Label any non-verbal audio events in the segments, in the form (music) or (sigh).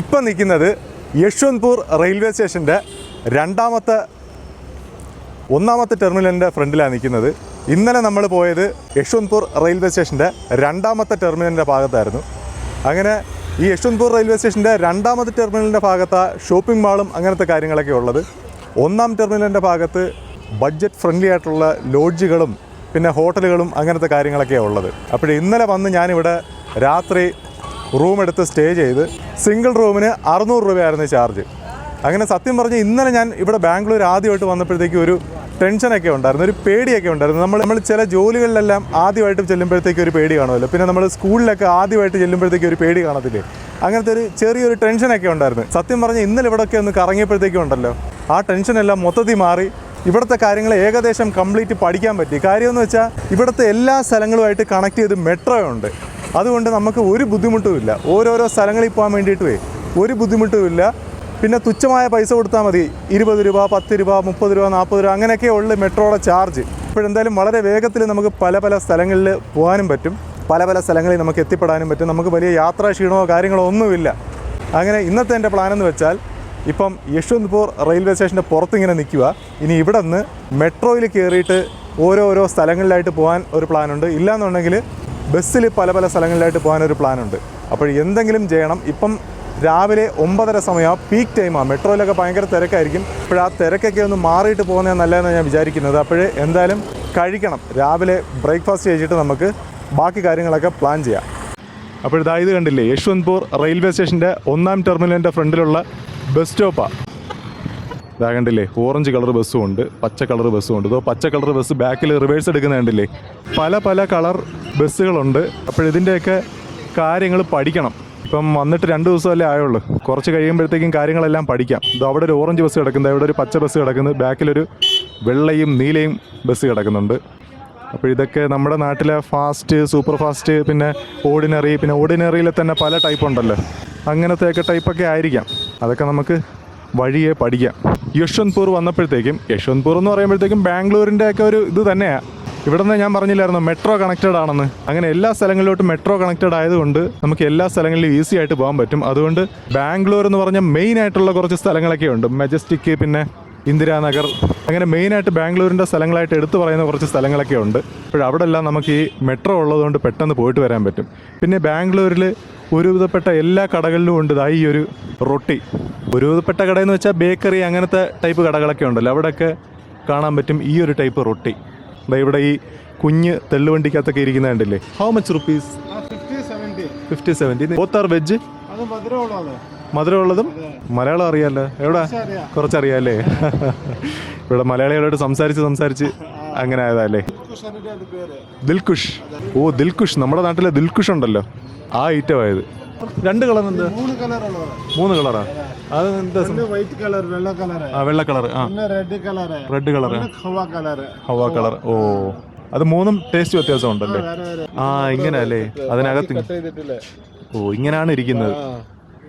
ഇപ്പം നിൽക്കുന്നത് യശ്വന്ത്പൂർ റെയിൽവേ സ്റ്റേഷന്റെ രണ്ടാമത്തെ ഒന്നാമത്തെ ടെർമിനലിന്റെ ഫ്രണ്ടിലാണ് നിൽക്കുന്നത്. ഇന്നലെ നമ്മൾ പോയത് യശ്വന്ത്പൂർ റെയിൽവേ സ്റ്റേഷന്റെ രണ്ടാമത്തെ ടെർമിനലിന്റെ ഭാഗത്തായിരുന്നു. അങ്ങനെ ഈ യശ്വന്ത്പൂർ റെയിൽവേ സ്റ്റേഷന്റെ രണ്ടാമത്തെ ടെർമിനലിന്റെ ഭാഗത്ത് ഷോപ്പിംഗ് മാളും അങ്ങനത്തെ കാര്യങ്ങളൊക്കെ ഉള്ളത്. ഒന്നാം ടെർമിനലിന്റെ ഭാഗത്ത് ബഡ്ജറ്റ് ഫ്രണ്ട്ലി ആയിട്ടുള്ള ലോഡ്ജുകളും പിന്നെ ഹോട്ടലുകളും അങ്ങനത്തെ കാര്യങ്ങളൊക്കെയാണ് ഉള്ളത്. അപ്പോൾ ഇന്നലെ വന്ന് ഞാനിവിടെ രാത്രി റൂം എടുത്ത് സ്റ്റേ ചെയ്ത് സിംഗിൾ റൂമിന് അറുന്നൂറ് രൂപയായിരുന്നു ചാർജ്. അങ്ങനെ സത്യം പറഞ്ഞ് ഇന്നലെ ഞാൻ ഇവിടെ ബാംഗ്ലൂർ ആദ്യമായിട്ട് വന്നപ്പോഴത്തേക്ക് ഒരു ടെൻഷനൊക്കെ ഉണ്ടായിരുന്നു ഒരു പേടിയൊക്കെ ഉണ്ടായിരുന്നു. നമ്മൾ നമ്മൾ ചില ജോലികളിലെല്ലാം ആദ്യമായിട്ട് ചെല്ലുമ്പോഴത്തേക്ക് ഒരു പേടി കാണുമല്ലോ. പിന്നെ നമ്മൾ സ്കൂളിലൊക്കെ ആദ്യമായിട്ട് ചെല്ലുമ്പോഴത്തേക്ക് ഒരു പേടി കാണത്തില്ലേ? അങ്ങനത്തെ ഒരു ചെറിയൊരു ടെൻഷനൊക്കെ ഉണ്ടായിരുന്നു. സത്യം പറഞ്ഞ് ഇന്നലെ ഇവിടെയൊക്കെ ഒന്ന് കറങ്ങിയപ്പോഴത്തേക്കും ഉണ്ടല്ലോ. ആ ടെൻഷനെല്ലാം മൊത്തത്തിൽ മാറി. ഇവിടുത്തെ കാര്യങ്ങൾ ഏകദേശം കംപ്ലീറ്റ് പഠിക്കാൻ പറ്റി. കാര്യമെന്ന് വെച്ചാൽ ഇവിടുത്തെ എല്ലാ സ്ഥലങ്ങളുമായിട്ട് കണക്ട് ചെയ്ത് മെട്രോ ഉണ്ട്. അതുകൊണ്ട് നമുക്ക് ഒരു ബുദ്ധിമുട്ടുമില്ല ഓരോരോ സ്ഥലങ്ങളിൽ പോകാൻ വേണ്ടിയിട്ടുമേ ഒരു ബുദ്ധിമുട്ടുമില്ല പിന്നെ തുച്ഛമായ പൈസ കൊടുത്താൽ മതി. ഇരുപത് രൂപ പത്ത് രൂപ മുപ്പത് രൂപ നാൽപ്പത് രൂപ അങ്ങനെയൊക്കെ ഉള്ള മെട്രോയുടെ ചാർജ്. ഇപ്പോഴെന്തായാലും വളരെ വേഗത്തിൽ നമുക്ക് പല പല സ്ഥലങ്ങളിൽ പോകാനും പറ്റും. പല പല സ്ഥലങ്ങളിൽ നമുക്ക് എത്തിപ്പെടാനും പറ്റും. നമുക്ക് വലിയ യാത്രാ ക്ഷീണമോ കാര്യങ്ങളോ ഒന്നുമില്ല. അങ്ങനെ ഇന്നത്തെ എന്റെ പ്ലാൻ എന്ന് വെച്ചാൽ ഇപ്പം യശ്വന്ത്പൂർ റെയിൽവേ സ്റ്റേഷന്റെ പുറത്തിങ്ങനെ നിൽക്കുക. ഇനി ഇവിടെ നിന്ന് മെട്രോയിൽ കയറിയിട്ട് ഓരോരോ സ്ഥലങ്ങളിലായിട്ട് പോകാൻ ഒരു പ്ലാനുണ്ട് ഇല്ലാന്നുണ്ടെങ്കിൽ ബസ്സിൽ പല പല സ്ഥലങ്ങളിലായിട്ട് പോകാനൊരു പ്ലാനുണ്ട്. അപ്പോൾ എന്തെങ്കിലും ചെയ്യണം. ഇപ്പം രാവിലെ ഒമ്പതര സമയമാണ് പീക്ക് ടൈമാണ് മെട്രോയിലൊക്കെ ഭയങ്കര തിരക്കായിരിക്കും. അപ്പോൾ ആ തിരക്കൊക്കെ ഒന്ന് മാറിയിട്ട് പോകുന്നത് നല്ലതെന്ന് ഞാൻ വിചാരിക്കുന്നത്. അപ്പോഴേ എന്തായാലും കഴിക്കണം. രാവിലെ ബ്രേക്ക്ഫാസ്റ്റ് കഴിച്ചിട്ട് നമുക്ക് ബാക്കി കാര്യങ്ങളൊക്കെ പ്ലാൻ ചെയ്യാം. ഇത് കണ്ടില്ലേ? യശ്വന്ത്പൂർ റെയിൽവേ സ്റ്റേഷന്റെ ഒന്നാം ടെർമിനലിന്റെ ഫ്രണ്ടിലുള്ള ബസ് സ്റ്റോപ്പാണ് ഇതാ ഓറഞ്ച് കളർ ബസ്സും ഉണ്ട് പച്ച കളർ ബസ്സും ഉണ്ട്. ഇതോ പച്ച കളർ ബസ് ബാക്കിൽ റിവേഴ്സ് എടുക്കുന്ന കണ്ടില്ലേ? പല പല കളർ ബസ്സുകളുണ്ട് അപ്പോൾ ഇതിന്റെയൊക്കെ കാര്യങ്ങൾ പഠിക്കണം. ഇപ്പം വന്നിട്ട് രണ്ട് ദിവസമല്ലേ ആയുള്ളൂ. കുറച്ച് കഴിയുമ്പോഴത്തേക്കും കാര്യങ്ങളെല്ലാം പഠിക്കാം. ഇത് അവിടെ ഒരു ഓറഞ്ച് ബസ് കിടക്കുന്നത് ഇവിടെ ഒരു പച്ച ബസ് കിടക്കുന്നത് ബാക്കിലൊരു വെള്ളയും നീലയും ബസ് കിടക്കുന്നുണ്ട്. അപ്പോൾ ഇതൊക്കെ നമ്മുടെ നാട്ടിലെ ഫാസ്റ്റ് സൂപ്പർ ഫാസ്റ്റ് പിന്നെ ഓർഡിനറി പിന്നെ ഓർഡിനറിയിലെ തന്നെ പല ടൈപ്പ് ഉണ്ടല്ലോ. അങ്ങനത്തെയൊക്കെ ടൈപ്പൊക്കെ ആയിരിക്കാം. അതൊക്കെ നമുക്ക് വഴിയെ പഠിക്കാം. യശ്വന്ത്പൂർ വന്നപ്പോഴത്തേക്കും യശ്വന്ത്പൂർ എന്ന് പറയുമ്പോഴത്തേക്കും ബാംഗ്ലൂരിന്റെ ഒക്കെ ഒരു ഇത് തന്നെയാണ് ഇവിടെ നിന്ന് ഞാൻ പറഞ്ഞില്ലായിരുന്നു മെട്രോ കണക്റ്റഡ് ആണെന്ന്. അങ്ങനെ എല്ലാ സ്ഥലങ്ങളിലോട്ടും മെട്രോ കണക്റ്റഡ് ആയതുകൊണ്ട് നമുക്ക് എല്ലാ സ്ഥലങ്ങളിലും ഈസി ആയിട്ട് പോകാൻ പറ്റും. അതുകൊണ്ട് ബാംഗ്ലൂർ എന്ന് പറഞ്ഞ മെയിൻ ആയിട്ടുള്ള കുറച്ച് സ്ഥലങ്ങളൊക്കെ ഉണ്ട് മെജസ്റ്റിക് പിന്നെ ഇന്ദിരാനഗർ അങ്ങനെ മെയിനായിട്ട് ബാംഗ്ലൂരിന്റെ സ്ഥലങ്ങളായിട്ട് എടുത്തു പറയുന്ന കുറച്ച് സ്ഥലങ്ങളൊക്കെ ഉണ്ട്. അപ്പോൾ അവിടെ എല്ലാം നമുക്ക് ഈ മെട്രോ ഉള്ളതുകൊണ്ട് പെട്ടെന്ന് പോയിട്ട് വരാൻ പറ്റും. പിന്നെ ബാംഗ്ലൂരിൽ ഒരുവിധപ്പെട്ട എല്ലാ കടകളിലും ഉണ്ട്. ഈ ഒരു റൊട്ടി. ഒരുവിധപ്പെട്ട കടയെന്ന് വെച്ചാൽ ബേക്കറി അങ്ങനത്തെ ടൈപ്പ് കടകളൊക്കെ ഉണ്ടല്ലോ. അവിടെയൊക്കെ കാണാൻ പറ്റും ഈ ഒരു ടൈപ്പ് റൊട്ടി. ദാ ഇവിടെ ഈ കുഞ്ഞ് തെള്ളുവണ്ടിക്കകത്തൊക്കെ ഇരിക്കുന്ന കണ്ടില്ലേ? How much rupees fifty seventy fifty seventy both are veg അത് മധുരമുള്ളതും മലയാളം അറിയാമല്ലോ എവിടെ? കുറച്ചറിയാല്ലേ കുറച്ചറിയാമല്ലേ ഇവിടെ മലയാളികളോട് സംസാരിച്ച് സംസാരിച്ച് അങ്ങനെ ആയതല്ലേ ദിൽഖുഷ് ദിൽകുഷ് ഓ ദിൽഖുഷ് നമ്മുടെ നാട്ടിലെ ദിൽഖുഷ് ഉണ്ടല്ലോ. ആ ഐറ്റം ആയത്. രണ്ട് കളർ എന്ത്? മൂന്ന് കളറാ അത് എന്താ വൈറ്റ് കളർ വെള്ള കളർ ആ വെള്ള കളർ ആ. റെഡ് കളർ റെഡ് കളർ ഖവ കളർ ഹവ കളർ ഓ. അത് മൂന്നും ടേസ്റ്റ് വ്യത്യാസം ഉണ്ടല്ലേ? ആ ഇങ്ങനെ അല്ലേ അതിനകത്ത് ഓ ഇങ്ങനെയാണ് ഇരിക്കുന്നത്.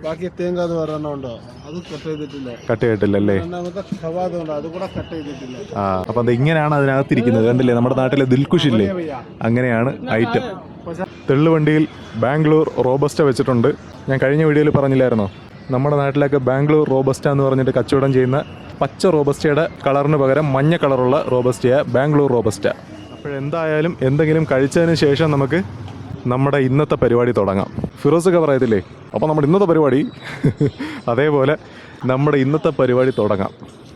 ബാക്കി തേങ്കാത് ഒരെണ്ണം ഉണ്ടോ? അത് കട്ട് ചെയ്തിട്ടില്ല. കട്ട് ചെയ്തിട്ടില്ലല്ലേ? രണ്ടാമത്തെ അത് കൂടെ കട്ട് ചെയ്തിട്ടില്ല. ആ അപ്പൊ അത് ഇങ്ങനെയാണ് അതിനകത്തിരിക്കുന്നത് കണ്ടില്ലേ? നമ്മുടെ നാട്ടിലെ ദിൽഖുഷില്ലേ അങ്ങനെയാണ് ഐറ്റം തെള്ളുവണ്ടിയിൽ ബാംഗ്ലൂർ റോബസ്റ്റ വെച്ചിട്ടുണ്ട്. ഞാൻ കഴിഞ്ഞ വീഡിയോയിൽ പറഞ്ഞില്ലായിരുന്നോ? നമ്മുടെ നാട്ടിലൊക്കെ ബാംഗ്ലൂർ റോബസ്റ്റ എന്ന് പറഞ്ഞിട്ട് കച്ചവടം ചെയ്യുന്ന പച്ച റോബസ്റ്റയുടെ കളറിന് പകരം മഞ്ഞ കളറുള്ള റോബസ്റ്റയ ബാംഗ്ലൂർ റോബസ്റ്റ. അപ്പോഴെന്തായാലും എന്തെങ്കിലും കഴിച്ചതിന് ശേഷം നമുക്ക് നമ്മുടെ ഇന്നത്തെ പരിപാടി തുടങ്ങാം. ഫിറോസ് ഫിറോസൊക്കെ പറയത്തില്ലേ? അപ്പോൾ നമ്മുടെ ഇന്നത്തെ പരിപാടി (laughs) അതേപോലെ നമ്മുടെ ഇന്നത്തെ പരിപാടി തുടങ്ങാം.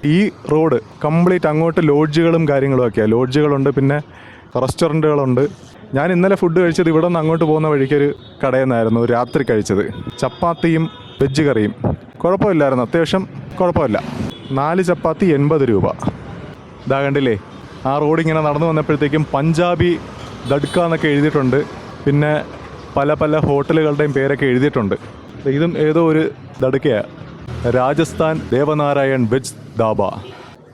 ഈ റോഡ് കംപ്ലീറ്റ് അങ്ങോട്ട് ലോഡ്ജുകളും കാര്യങ്ങളും ഒക്കെയാണ് ലോഡ്ജുകളുണ്ട് പിന്നെ റെസ്റ്റോറന്റുകളുണ്ട്. ഞാൻ ഇന്നലെ ഫുഡ് കഴിച്ചത് ഇവിടെ നിന്ന് അങ്ങോട്ട് പോകുന്ന വഴിക്കൊരു കടയിൽ രാത്രി കഴിച്ചത്. ചപ്പാത്തിയും വെജ് കറിയും. കുഴപ്പമില്ലായിരുന്നു അത്യാവശ്യം കുഴപ്പമില്ല. നാല് ചപ്പാത്തി എൺപത് രൂപ. ഇതാ കണ്ടില്ലേ? ആ റോഡ് ഇങ്ങനെ നടന്നു വന്നപ്പോഴത്തേക്കും പഞ്ചാബി ദഡ്ക എന്നൊക്കെ എഴുതിയിട്ടുണ്ട്. പിന്നെ പല പല ഹോട്ടലുകളുടെയും പേരൊക്കെ എഴുതിയിട്ടുണ്ട്. ഇതും ഏതോ ഒരു ദടുക്കയാണ് രാജസ്ഥാൻ ദേവനാരായൺ വെജ് ദാബ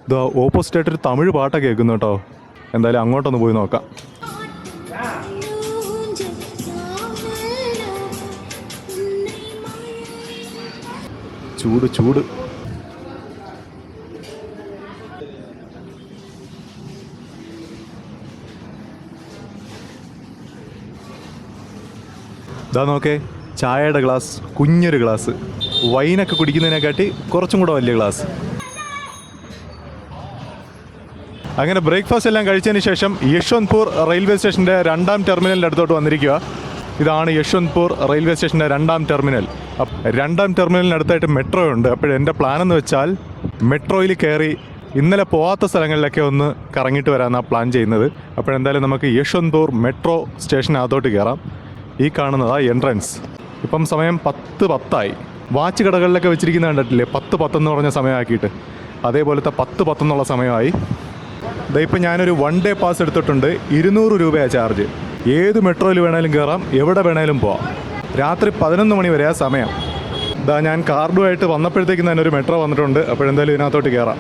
ഇത് ഓപ്പോസിറ്റ് ആയിട്ടൊരു തമിഴ് പാട്ടൊക്കെ കേൾക്കുന്നു കേട്ടോ. എന്തായാലും അങ്ങോട്ടൊന്ന് പോയി നോക്കാം. ചൂട് ചൂട്. ഇതാ നോക്കേ ചായയുടെ ഗ്ലാസ് കുഞ്ഞൊരു ഗ്ലാസ്. വൈനൊക്കെ കുടിക്കുന്നതിനെക്കാട്ടി കുറച്ചും കൂടെ വലിയ ഗ്ലാസ്. അങ്ങനെ ബ്രേക്ക്ഫാസ്റ്റ് എല്ലാം കഴിച്ചതിന് ശേഷം യശ്വന്ത്പൂർ റെയിൽവേ സ്റ്റേഷന്റെ രണ്ടാം ടെർമിനലിന്റെ അടുത്തോട്ട് വന്നിരിക്കുക. ഇതാണ് യശ്വന്ത്പൂർ റെയിൽവേ സ്റ്റേഷന്റെ രണ്ടാം ടെർമിനൽ. രണ്ടാം ടെർമിനലിന് അടുത്തായിട്ട് മെട്രോ ഉണ്ട്. അപ്പോൾ എന്റെ പ്ലാൻ എന്ന് വെച്ചാൽ മെട്രോയിൽ കയറി ഇന്നലെ പോവാത്ത സ്ഥലങ്ങളിലൊക്കെ ഒന്ന് കറങ്ങിയിട്ട് വരാനാണ് പ്ലാൻ ചെയ്യുന്നത്. അപ്പോഴെന്തായാലും നമുക്ക് യശ്വന്ത്പൂർ മെട്രോ സ്റ്റേഷനകത്തോട്ട് കയറാം. ഈ കാണുന്നത് ആ എൻട്രൻസ് ഇപ്പം സമയം പത്ത് പത്തായി. വാച്ച് കടകളിലൊക്കെ വെച്ചിരിക്കുന്ന കണ്ടിട്ടില്ലേ? പത്ത് പത്തെന്ന് പറഞ്ഞ സമയമാക്കിയിട്ട്. അതേപോലത്തെ പത്ത് പത്തെന്നുള്ള സമയമായി. ഇപ്പം ഞാനൊരു വൺ ഡേ പാസ് എടുത്തിട്ടുണ്ട്. ഇരുന്നൂറ് രൂപയാണ് ചാർജ് ഏത് മെട്രോയിൽ വേണേലും കയറാം എവിടെ വേണേലും പോവാം. രാത്രി പതിനൊന്ന് മണി വരെയാണ് സമയം. ഇതാ ഞാൻ കാർഡുമായിട്ട് വന്നപ്പോഴത്തേക്കും തന്നെ ഒരു മെട്രോ വന്നിട്ടുണ്ട്. അപ്പോഴെന്തായാലും ഇതിനകത്തോട്ട് കയറാം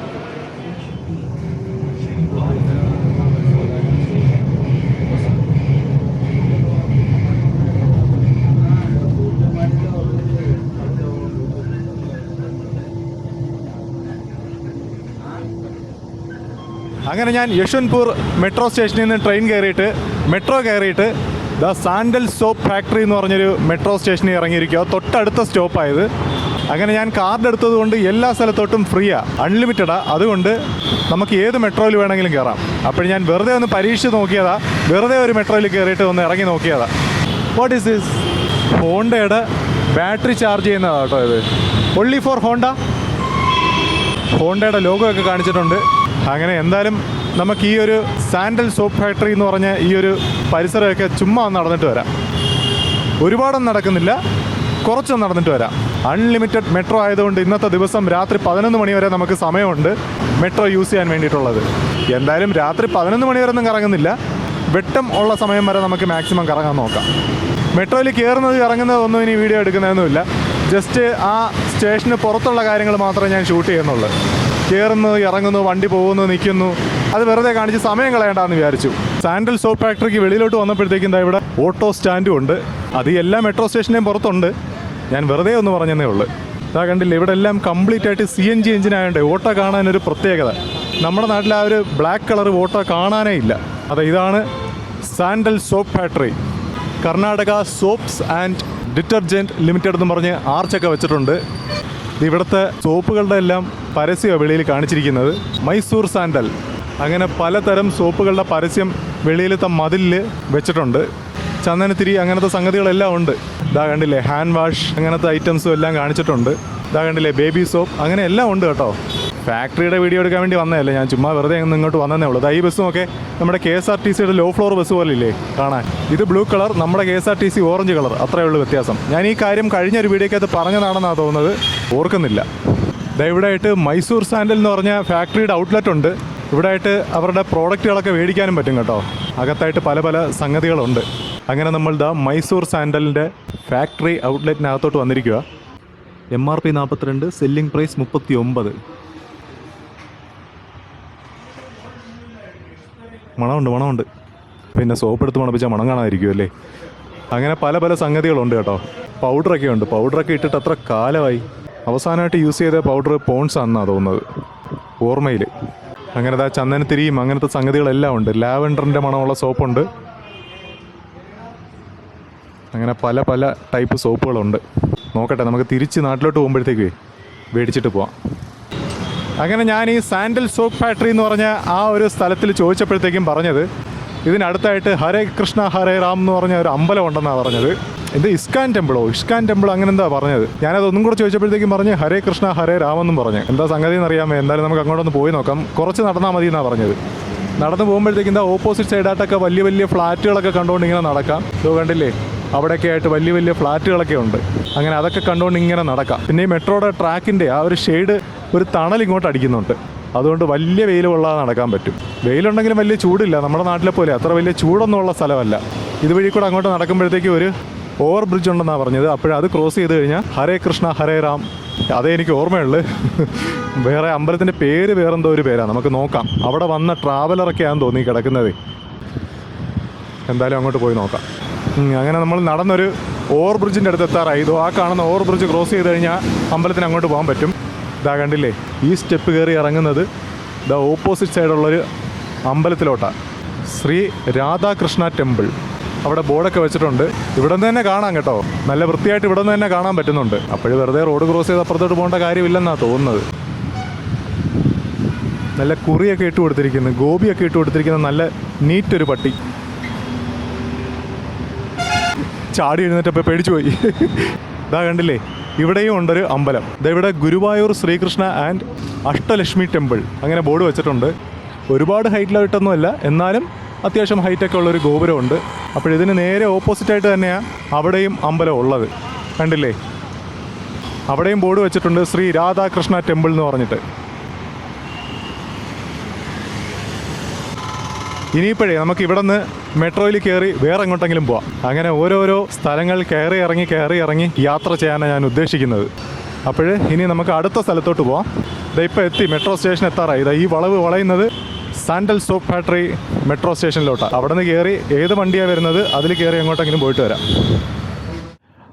അങ്ങനെ ഞാൻ യശ്വന്ത്പൂർ മെട്രോ സ്റ്റേഷനിൽ നിന്ന് ട്രെയിൻ കയറിയിട്ട് മെട്രോ കയറിയിട്ട് ദ സാൻഡൽ സോപ്പ് ഫാക്ടറി എന്ന് പറഞ്ഞൊരു മെട്രോ സ്റ്റേഷനിൽ ഇറങ്ങിയിരിക്കുക തൊട്ടടുത്ത സ്റ്റോപ്പായത്. അങ്ങനെ ഞാൻ കാർഡ് എടുത്തത് കൊണ്ട് എല്ലാ സ്ഥലത്തോട്ടും ഫ്രീയാണ് അൺലിമിറ്റഡാണ് അതുകൊണ്ട് നമുക്ക് ഏത് മെട്രോയിൽ വേണമെങ്കിലും കയറാം. അപ്പോൾ ഞാൻ വെറുതെ ഒന്ന് പരീക്ഷിച്ച് നോക്കിയതാ. വെറുതെ ഒരു മെട്രോയിൽ കയറിയിട്ട് ഒന്ന് ഇറങ്ങി നോക്കിയതാ. വാട്ട് ഈസ് ദിസ് ഹോണ്ടയുടെ ബാറ്ററി ചാർജ് ചെയ്യുന്നതാണ് കേട്ടോ ഇത്. ഒള്ളി ഫോർ ഹോണ്ട ഹോണ്ടയുടെ ലോഗോ ഒക്കെ കാണിച്ചിട്ടുണ്ട്. അങ്ങനെ എന്തായാലും നമുക്ക് ഈ ഒരു സാൻഡൽ സോപ്പ് ഫാക്ടറി എന്ന് പറഞ്ഞ ഈ ഒരു പരിസരമൊക്കെ ചുമ്മാ നടന്നിട്ട് വരാം. ഒരുപാടൊന്നും നടക്കുന്നില്ല. കുറച്ചൊന്ന് നടന്നിട്ട് വരാം. അൺലിമിറ്റഡ് മെട്രോ ആയതുകൊണ്ട് ഇന്നത്തെ ദിവസം രാത്രി പതിനൊന്ന് മണി വരെ നമുക്ക് സമയമുണ്ട് മെട്രോ യൂസ് ചെയ്യാൻ വേണ്ടിയിട്ടുള്ളത്. എന്തായാലും രാത്രി പതിനൊന്ന് മണി വരെ ഒന്നും കറങ്ങുന്നില്ല. വെട്ടം ഉള്ള സമയം വരെ നമുക്ക് മാക്സിമം കറങ്ങാൻ നോക്കാം. മെട്രോയിൽ കയറുന്നത് ഇറങ്ങുന്നതൊന്നും ഇനി വീഡിയോ എടുക്കുന്നതൊന്നുമില്ല. ജസ്റ്റ് ആ സ്റ്റേഷന് പുറത്തുള്ള കാര്യങ്ങൾ മാത്രമേ ഞാൻ ഷൂട്ട് ചെയ്യുന്നുള്ളൂ. കയറുന്നു ഇറങ്ങുന്നു വണ്ടി പോകുന്നു നിൽക്കുന്നു. അത് വെറുതെ കാണിച്ച് സമയം കളയണ്ടെന്ന് വിചാരിച്ചു. സാൻഡൽ സോപ്പ് ഫാക്ടറിക്ക് വെളിയിലോട്ട് വന്നപ്പോഴത്തേക്കും എന്താ ഇവിടെ ഓട്ടോ സ്റ്റാൻഡും ഉണ്ട്. അത് എല്ലാ മെട്രോ സ്റ്റേഷന്റെയും പുറത്തുണ്ട്. ഞാൻ വെറുതെ ഒന്ന് പറഞ്ഞതേ ഉള്ളൂ. ഇതാ കണ്ടില്ല ഇവിടെ എല്ലാം കംപ്ലീറ്റ് ആയിട്ട് സി എൻ ജി എഞ്ചിനായതുകൊണ്ട് ഓട്ടോ കാണാനൊരു പ്രത്യേകത. നമ്മുടെ നാട്ടിൽ ആ ഒരു ബ്ലാക്ക് കളർ ഓട്ടോ കാണാനേ ഇല്ല. അതെ ഇതാണ് sandal soap factory. Karnataka soaps and detergent limited എന്ന് പറഞ്ഞ് ആർച്ചൊക്കെ വെച്ചിട്ടുണ്ട്. ഇവിടുത്തെ സോപ്പുകളുടെ എല്ലാം പരസ്യമാണ് വെളിയിൽ കാണിച്ചിരിക്കുന്നത്. മൈസൂർ സാൻഡൽ. അങ്ങനെ പലതരം സോപ്പുകളുടെ പരസ്യം വെളിയിലത്തെ മതിലിൽ വെച്ചിട്ടുണ്ട്. ചന്ദനത്തിരി അങ്ങനത്തെ സംഗതികളെല്ലാം ഉണ്ട്. ഇതാ കണ്ടില്ലേ ഹാൻഡ് വാഷ് അങ്ങനത്തെ ഐറ്റംസും എല്ലാം കാണിച്ചിട്ടുണ്ട്. ഇതാ കണ്ടില്ലേ ബേബി സോപ്പ് അങ്ങനെ എല്ലാം ഉണ്ട് കേട്ടോ. ഫാക്ടറിയുടെ വീഡിയോ എടുക്കാൻ വേണ്ടി വന്നതല്ലേ? ഞാൻ ചുമ്മാ വെറുതെ അങ്ങ് ഇങ്ങോട്ട് വന്നതേ ഉള്ളൂ. ഈ ബസ്സും ഒക്കെ നമ്മുടെ കെ എസ് ആർ ടി സിയുടെ ലോ ഫ്ലോർ ബസ് പോലെ ഇല്ലേ കാണാൻ. ഇത് ബ്ലൂ കളർ നമ്മുടെ K S R T C orange colour അത്രയേ ഉള്ളൂ വ്യത്യാസം. ഞാൻ ഈ കാര്യം കഴിഞ്ഞ ഒരു വീഡിയോക്കകത്ത് പറഞ്ഞതാണെന്നാണ് തോന്നുന്നത്. ഓർക്കുന്നില്ല. ദാ ഇവിടെ ആയിട്ട് മൈസൂർ സാൻഡൽ എന്ന് പറഞ്ഞ ഫാക്ടറിയുടെ ഔട്ട്ലെറ്റ് ഉണ്ട്. ഇവിടെ ആയിട്ട് അവരുടെ പ്രോഡക്റ്റുകളൊക്കെ മേടിക്കാനും പറ്റും കേട്ടോ. അകത്തായിട്ട് പല പല സംഗതികളുണ്ട്. അങ്ങനെ നമ്മൾ ദാ മൈസൂർ സാൻഡലിന്റെ ഫാക്ടറി ഔട്ട്ലെറ്റിനകത്തോട്ട് വന്നിരിക്കുക എം ആർ പി നാൽപ്പത്തിരണ്ട് സെല്ലിംഗ് പ്രൈസ് മുപ്പത്തി ഒമ്പത് മണമുണ്ട് മണമുണ്ട്. പിന്നെ സോപ്പ് എടുത്ത് മണപ്പിച്ചാൽ മണം കാണാതിരിക്കും അല്ലേ? അങ്ങനെ പല പല സംഗതികളുണ്ട് കേട്ടോ. പൗഡറൊക്കെ ഉണ്ട്. പൗഡറൊക്കെ ഇട്ടിട്ട് അത്ര കാലമായി. അവസാനമായിട്ട് യൂസ് ചെയ്ത പൗഡർ പോൺസ് ആണെന്നാണ് തോന്നുന്നത്. ഓർമ്മയിൽ അങ്ങനെ ദാ ചന്ദനത്തിരിയും അങ്ങനത്തെ സംഗതികളെല്ലാം ഉണ്ട്. ലാവൻഡറിന്റെ മണമുള്ള സോപ്പുണ്ട്. അങ്ങനെ പല പല ടൈപ്പ് സോപ്പുകളുണ്ട്. നോക്കട്ടെ നമുക്ക് തിരിച്ച് നാട്ടിലോട്ട് പോകുമ്പോഴത്തേക്ക് മേടിച്ചിട്ട് പോവാം. അങ്ങനെ ഞാൻ ഈ സാൻഡൽ സോപ്പ് ഫാക്ടറി എന്ന് പറഞ്ഞ ആ ഒരു സ്ഥലത്തിൽ ചോദിച്ചപ്പോഴത്തേക്കും പറഞ്ഞത് ഇതിനടുത്തായിട്ട് ഹരേ കൃഷ്ണ ഹരേ റാം എന്ന് പറഞ്ഞ ഒരു അമ്പലം ഉണ്ടെന്നാണ് പറഞ്ഞത്. എന്ത് ഇസ്കാൻ ടെമ്പിളോ? ഇസ്കാൻ ടെമ്പിൾ അങ്ങനെ എന്താ പറഞ്ഞത്? ഞാനത് ഒന്നും കൂടെ ചോദിച്ചപ്പോഴത്തേക്കും പറഞ്ഞ് ഹരേ കൃഷ്ണ ഹരേ രാം എന്നും പറഞ്ഞു. എന്താ സംഗതി എന്നറിയാമേ? എന്തായാലും നമുക്ക് അങ്ങോട്ടൊന്ന് പോയി നോക്കാം. കുറച്ച് നടന്നാൽ മതി എന്നാണ് പറഞ്ഞത്. നടന്നു പോകുമ്പോഴത്തേക്കും എന്താ ഓപ്പോസിറ്റ് സൈഡായിട്ടൊക്കെ വലിയ വലിയ ഫ്ലാറ്റുകളൊക്കെ കണ്ടുകൊണ്ട് ഇങ്ങനെ നടക്കാം. ഇതോ കണ്ടില്ലേ? അവിടെയൊക്കെ ആയിട്ട് വലിയ വലിയ ഫ്ലാറ്റുകളൊക്കെ ഉണ്ട്. അങ്ങനെ അതൊക്കെ കണ്ടുകൊണ്ട് ഇങ്ങനെ നടക്കാം. പിന്നെ ഈ മെട്രോയുടെ ട്രാക്കിന്റെ ആ ഒരു ഷെയ്ഡ് ഒരു തണൽ ഇങ്ങോട്ട് അടിക്കുന്നുണ്ട്. അതുകൊണ്ട് വലിയ വെയിൽ കൊള്ളാതെ നടക്കാൻ പറ്റും. വെയിലുണ്ടെങ്കിലും വലിയ ചൂടില്ല. നമ്മുടെ നാട്ടിലെ പോലെ അത്ര വലിയ ചൂടൊന്നും ഉള്ള സ്ഥലമല്ല. ഇതുവഴി കൂടെ അങ്ങോട്ട് നടക്കുമ്പോഴത്തേക്ക് ഒരു ഓവർ ബ്രിഡ്ജ് ഉണ്ടെന്നാണ് പറഞ്ഞത് അത് ക്രോസ് ചെയ്ത് കഴിഞ്ഞാൽ ഹരേ കൃഷ്ണ ഹരേ റാം. അതേ എനിക്ക് ഓർമ്മയുള്ളു. വേറെ അമ്പലത്തിന്റെ പേര് വേറെന്തോ ഒരു പേരാണ് നമുക്ക് നോക്കാം. അവിടെ വന്ന ട്രാവലറൊക്കെയാണെന്ന് തോന്നി കിടക്കുന്നത്. എന്തായാലും അങ്ങോട്ട് പോയി നോക്കാം. അങ്ങനെ നമ്മൾ നടന്നൊരു ഓവർ ബ്രിഡ്ജിന്റെ അടുത്ത് എത്താറായി. ഇതോ ആ കാണുന്ന ഓവർ ബ്രിഡ്ജ് ക്രോസ് ചെയ്ത് കഴിഞ്ഞാൽ അമ്പലത്തിന് അങ്ങോട്ട് പോകാൻ പറ്റും. ഇതാ കണ്ടില്ലേ ഈ സ്റ്റെപ്പ് കയറി ഇറങ്ങുന്നത് ദ ഓപ്പോസിറ്റ് സൈഡുള്ളൊരു അമ്പലത്തിലോട്ടാണ് ശ്രീ രാധാകൃഷ്ണ ടെമ്പിൾ അവിടെ ബോർഡൊക്കെ വെച്ചിട്ടുണ്ട്. ഇവിടെ നിന്ന് തന്നെ കാണാം കേട്ടോ. നല്ല വൃത്തിയായിട്ട് ഇവിടെ നിന്ന് തന്നെ കാണാൻ പറ്റുന്നുണ്ട്. അപ്പോഴും വെറുതെ റോഡ് ക്രോസ് ചെയ്ത് അപ്പുറത്തോട്ട് പോകേണ്ട കാര്യമില്ലെന്നാണ് തോന്നുന്നത്. നല്ല കുറിയൊക്കെ ഇട്ട് കൊടുത്തിരിക്കുന്നു. ഗോപിയൊക്കെ ഇട്ട് കൊടുത്തിരിക്കുന്ന നല്ല നീറ്റൊരു പട്ടി. ചാടി എഴുന്നേറ്റപ്പോൾ പേടിച്ചു പോയി. (laughs) ഇതാ കണ്ടില്ലേ ഇവിടെയും ഉണ്ടൊരു അമ്പലം. ഇവിടെ ഗുരുവായൂർ ശ്രീകൃഷ്ണ ആൻഡ് അഷ്ടലക്ഷ്മി ടെമ്പിൾ. അങ്ങനെ ബോർഡ് വെച്ചിട്ടുണ്ട്. ഒരുപാട് ഹൈറ്റിലായിട്ടൊന്നുമല്ല എന്നാലും അത്യാവശ്യം ഹൈറ്റൊക്കെ ഉള്ളൊരു ഗോപുരമുണ്ട്. അപ്പോൾ ഇതിന് നേരെ ഓപ്പോസിറ്റായിട്ട് തന്നെയാണ് അവിടെയും അമ്പലം ഉള്ളത്. കണ്ടില്ലേ? അവിടെയും ബോർഡ് വെച്ചിട്ടുണ്ട് ശ്രീ രാധാകൃഷ്ണ ടെമ്പിൾ എന്ന് പറഞ്ഞിട്ട്. ഇനിയിപ്പോഴേ നമുക്ക് ഇവിടെ നിന്ന് മെട്രോയിൽ കയറി വേറെ എങ്ങോട്ടെങ്കിലും പോവാം. അങ്ങനെ ഓരോരോ സ്ഥലങ്ങൾ കയറി ഇറങ്ങി കയറി ഇറങ്ങി യാത്ര ചെയ്യാനാണ് ഞാൻ ഉദ്ദേശിക്കുന്നത്. അപ്പോൾ ഇനി നമുക്ക് അടുത്ത സ്ഥലത്തോട്ട് പോവാം. ഇതാ ഇപ്പോൾ എത്തി മെട്രോ സ്റ്റേഷൻ എത്താറായി. ഇതാ ഈ വളവ് വളയുന്നത് സാൻഡൽ സോപ്പ് ഫാക്ടറി മെട്രോ സ്റ്റേഷനിലോട്ടാണ് അവിടെ നിന്ന് കയറി ഏത് വണ്ടിയാണ് വരുന്നത് അതിൽ കയറി എങ്ങോട്ടെങ്കിലും പോയിട്ട് വരാം.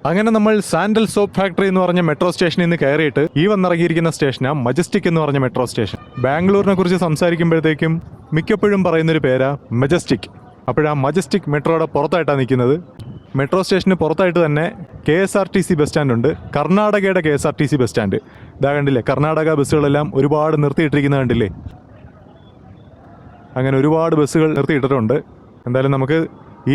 അങ്ങനെ നമ്മൾ സാൻഡൽ സോപ്പ് ഫാക്ടറി എന്ന് പറഞ്ഞ മെട്രോ സ്റ്റേഷനിൽ നിന്ന് കയറിയിട്ട് ഈ വന്നിറങ്ങിയിരിക്കുന്ന സ്റ്റേഷനാണ് മജസ്റ്റിക് എന്ന് പറഞ്ഞ മെട്രോ സ്റ്റേഷൻ. ബാംഗ്ലൂരിനെ കുറിച്ച് സംസാരിക്കുമ്പോഴത്തേക്കും മിക്കപ്പോഴും പറയുന്നൊരു പേരാ മജസ്റ്റിക്. അപ്പോഴാ മജസ്റ്റിക് മെട്രോയുടെ പുറത്തായിട്ടാണ് നിൽക്കുന്നത്. മെട്രോ സ്റ്റേഷന് പുറത്തായിട്ട് തന്നെ K S R T C bus stand ഉണ്ട് കർണാടകയുടെ K S R T C bus stand. ഇതാ കണ്ടില്ലേ കർണാടക ബസ്സുകളെല്ലാം ഒരുപാട് നിർത്തിയിട്ടിരിക്കുന്നത് കണ്ടില്ലേ? അങ്ങനെ ഒരുപാട് ബസ്സുകൾ നിർത്തിയിട്ടിട്ടുണ്ട്. എന്തായാലും നമുക്ക്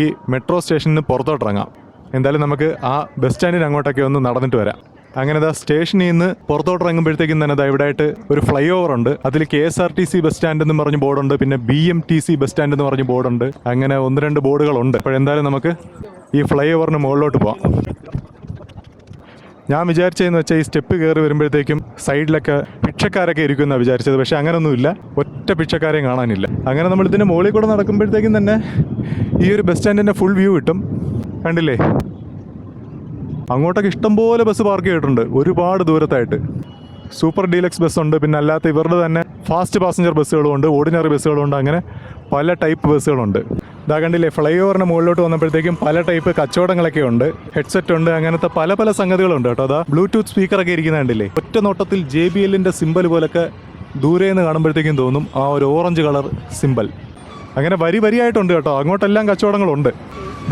ഈ മെട്രോ സ്റ്റേഷനിൽ നിന്ന് പുറത്തോട്ടിറങ്ങാം. എന്തായാലും നമുക്ക് ആ ബസ് സ്റ്റാൻഡിന് അങ്ങോട്ടൊക്കെ ഒന്ന് നടന്നിട്ട് വരാം. അങ്ങനെ ദാ സ്റ്റേഷനിൽ നിന്ന് പുറത്തോട്ട് ഇറങ്ങുമ്പോഴത്തേക്കും തന്നെ ദാ ഇവിടെ ആയിട്ട് ഒരു ഫ്ലൈ ഓവർ ഉണ്ട്. അതിൽ K S R T C bus stand എന്ന് പറഞ്ഞ് ബോർഡുണ്ട്. പിന്നെ B M T C bus stand എന്ന് പറഞ്ഞ് ബോർഡുണ്ട്. അങ്ങനെ ഒന്ന് രണ്ട് ബോർഡുകളുണ്ട്. അപ്പോഴെന്തായാലും നമുക്ക് ഈ ഫ്ലൈ ഓവറിന് മുകളിലോട്ട് പോവാം. ഞാൻ വിചാരിച്ചതെന്ന് വെച്ചാൽ ഈ സ്റ്റെപ്പ് കയറി വരുമ്പോഴത്തേക്കും സൈഡിലൊക്കെ ഭിക്ഷക്കാരൊക്കെ ഇരിക്കുന്ന വിചാരിച്ചത്. പക്ഷെ അങ്ങനൊന്നുമില്ല. ഒറ്റ ഭിക്ഷക്കാരെയും കാണാനില്ല. അങ്ങനെ നമ്മൾ ഇതിന്റെ മുകളിൽ കൂടെ നടക്കുമ്പോഴത്തേക്കും തന്നെ ഈ ഒരു ബസ് സ്റ്റാൻഡിന്റെ ഫുൾ വ്യൂ കിട്ടും. കണ്ടില്ലേ? അങ്ങോട്ടൊക്കെ ഇഷ്ടംപോലെ ബസ് പാർക്ക് ചെയ്തിട്ടുണ്ട്. ഒരുപാട് ദൂരത്തായിട്ട്. സൂപ്പർ ഡീലക്സ് ബസ് ഉണ്ട്. പിന്നെ അല്ലാത്ത ഇവരുടെ തന്നെ ഫാസ്റ്റ് പാസഞ്ചർ ബസ്സുകളും ഉണ്ട് ഓർഡിനറി ബസ്സുകളും ഉണ്ട് അങ്ങനെ പല ടൈപ്പ് ബസ്സുകളുണ്ട്. ഇതാ കണ്ടില്ലേ ഫ്ലൈ ഓവറിന് മുകളിലോട്ട് വന്നപ്പോഴത്തേക്കും പല ടൈപ്പ് കച്ചവടങ്ങളൊക്കെ ഉണ്ട് ഹെഡ്സെറ്റ് ഉണ്ട് അങ്ങനത്തെ പല പല സംഗതികളുണ്ട് കേട്ടോ. അതാ ബ്ലൂടൂത്ത് സ്പീക്കറൊക്കെ ഇരിക്കുന്ന കണ്ടില്ലേ ഒറ്റ നോട്ടത്തിൽ ജെ ബി എല്ലിന്റെ സിമ്പൽ പോലൊക്കെ ദൂരെ നിന്ന് കാണുമ്പോഴത്തേക്കും തോന്നും ആ ഒരു ഓറഞ്ച് കളർ സിമ്പൽ. അങ്ങനെ വരി വരിയായിട്ടുണ്ട് കേട്ടോ അങ്ങോട്ടെല്ലാം കച്ചവടങ്ങളുണ്ട്.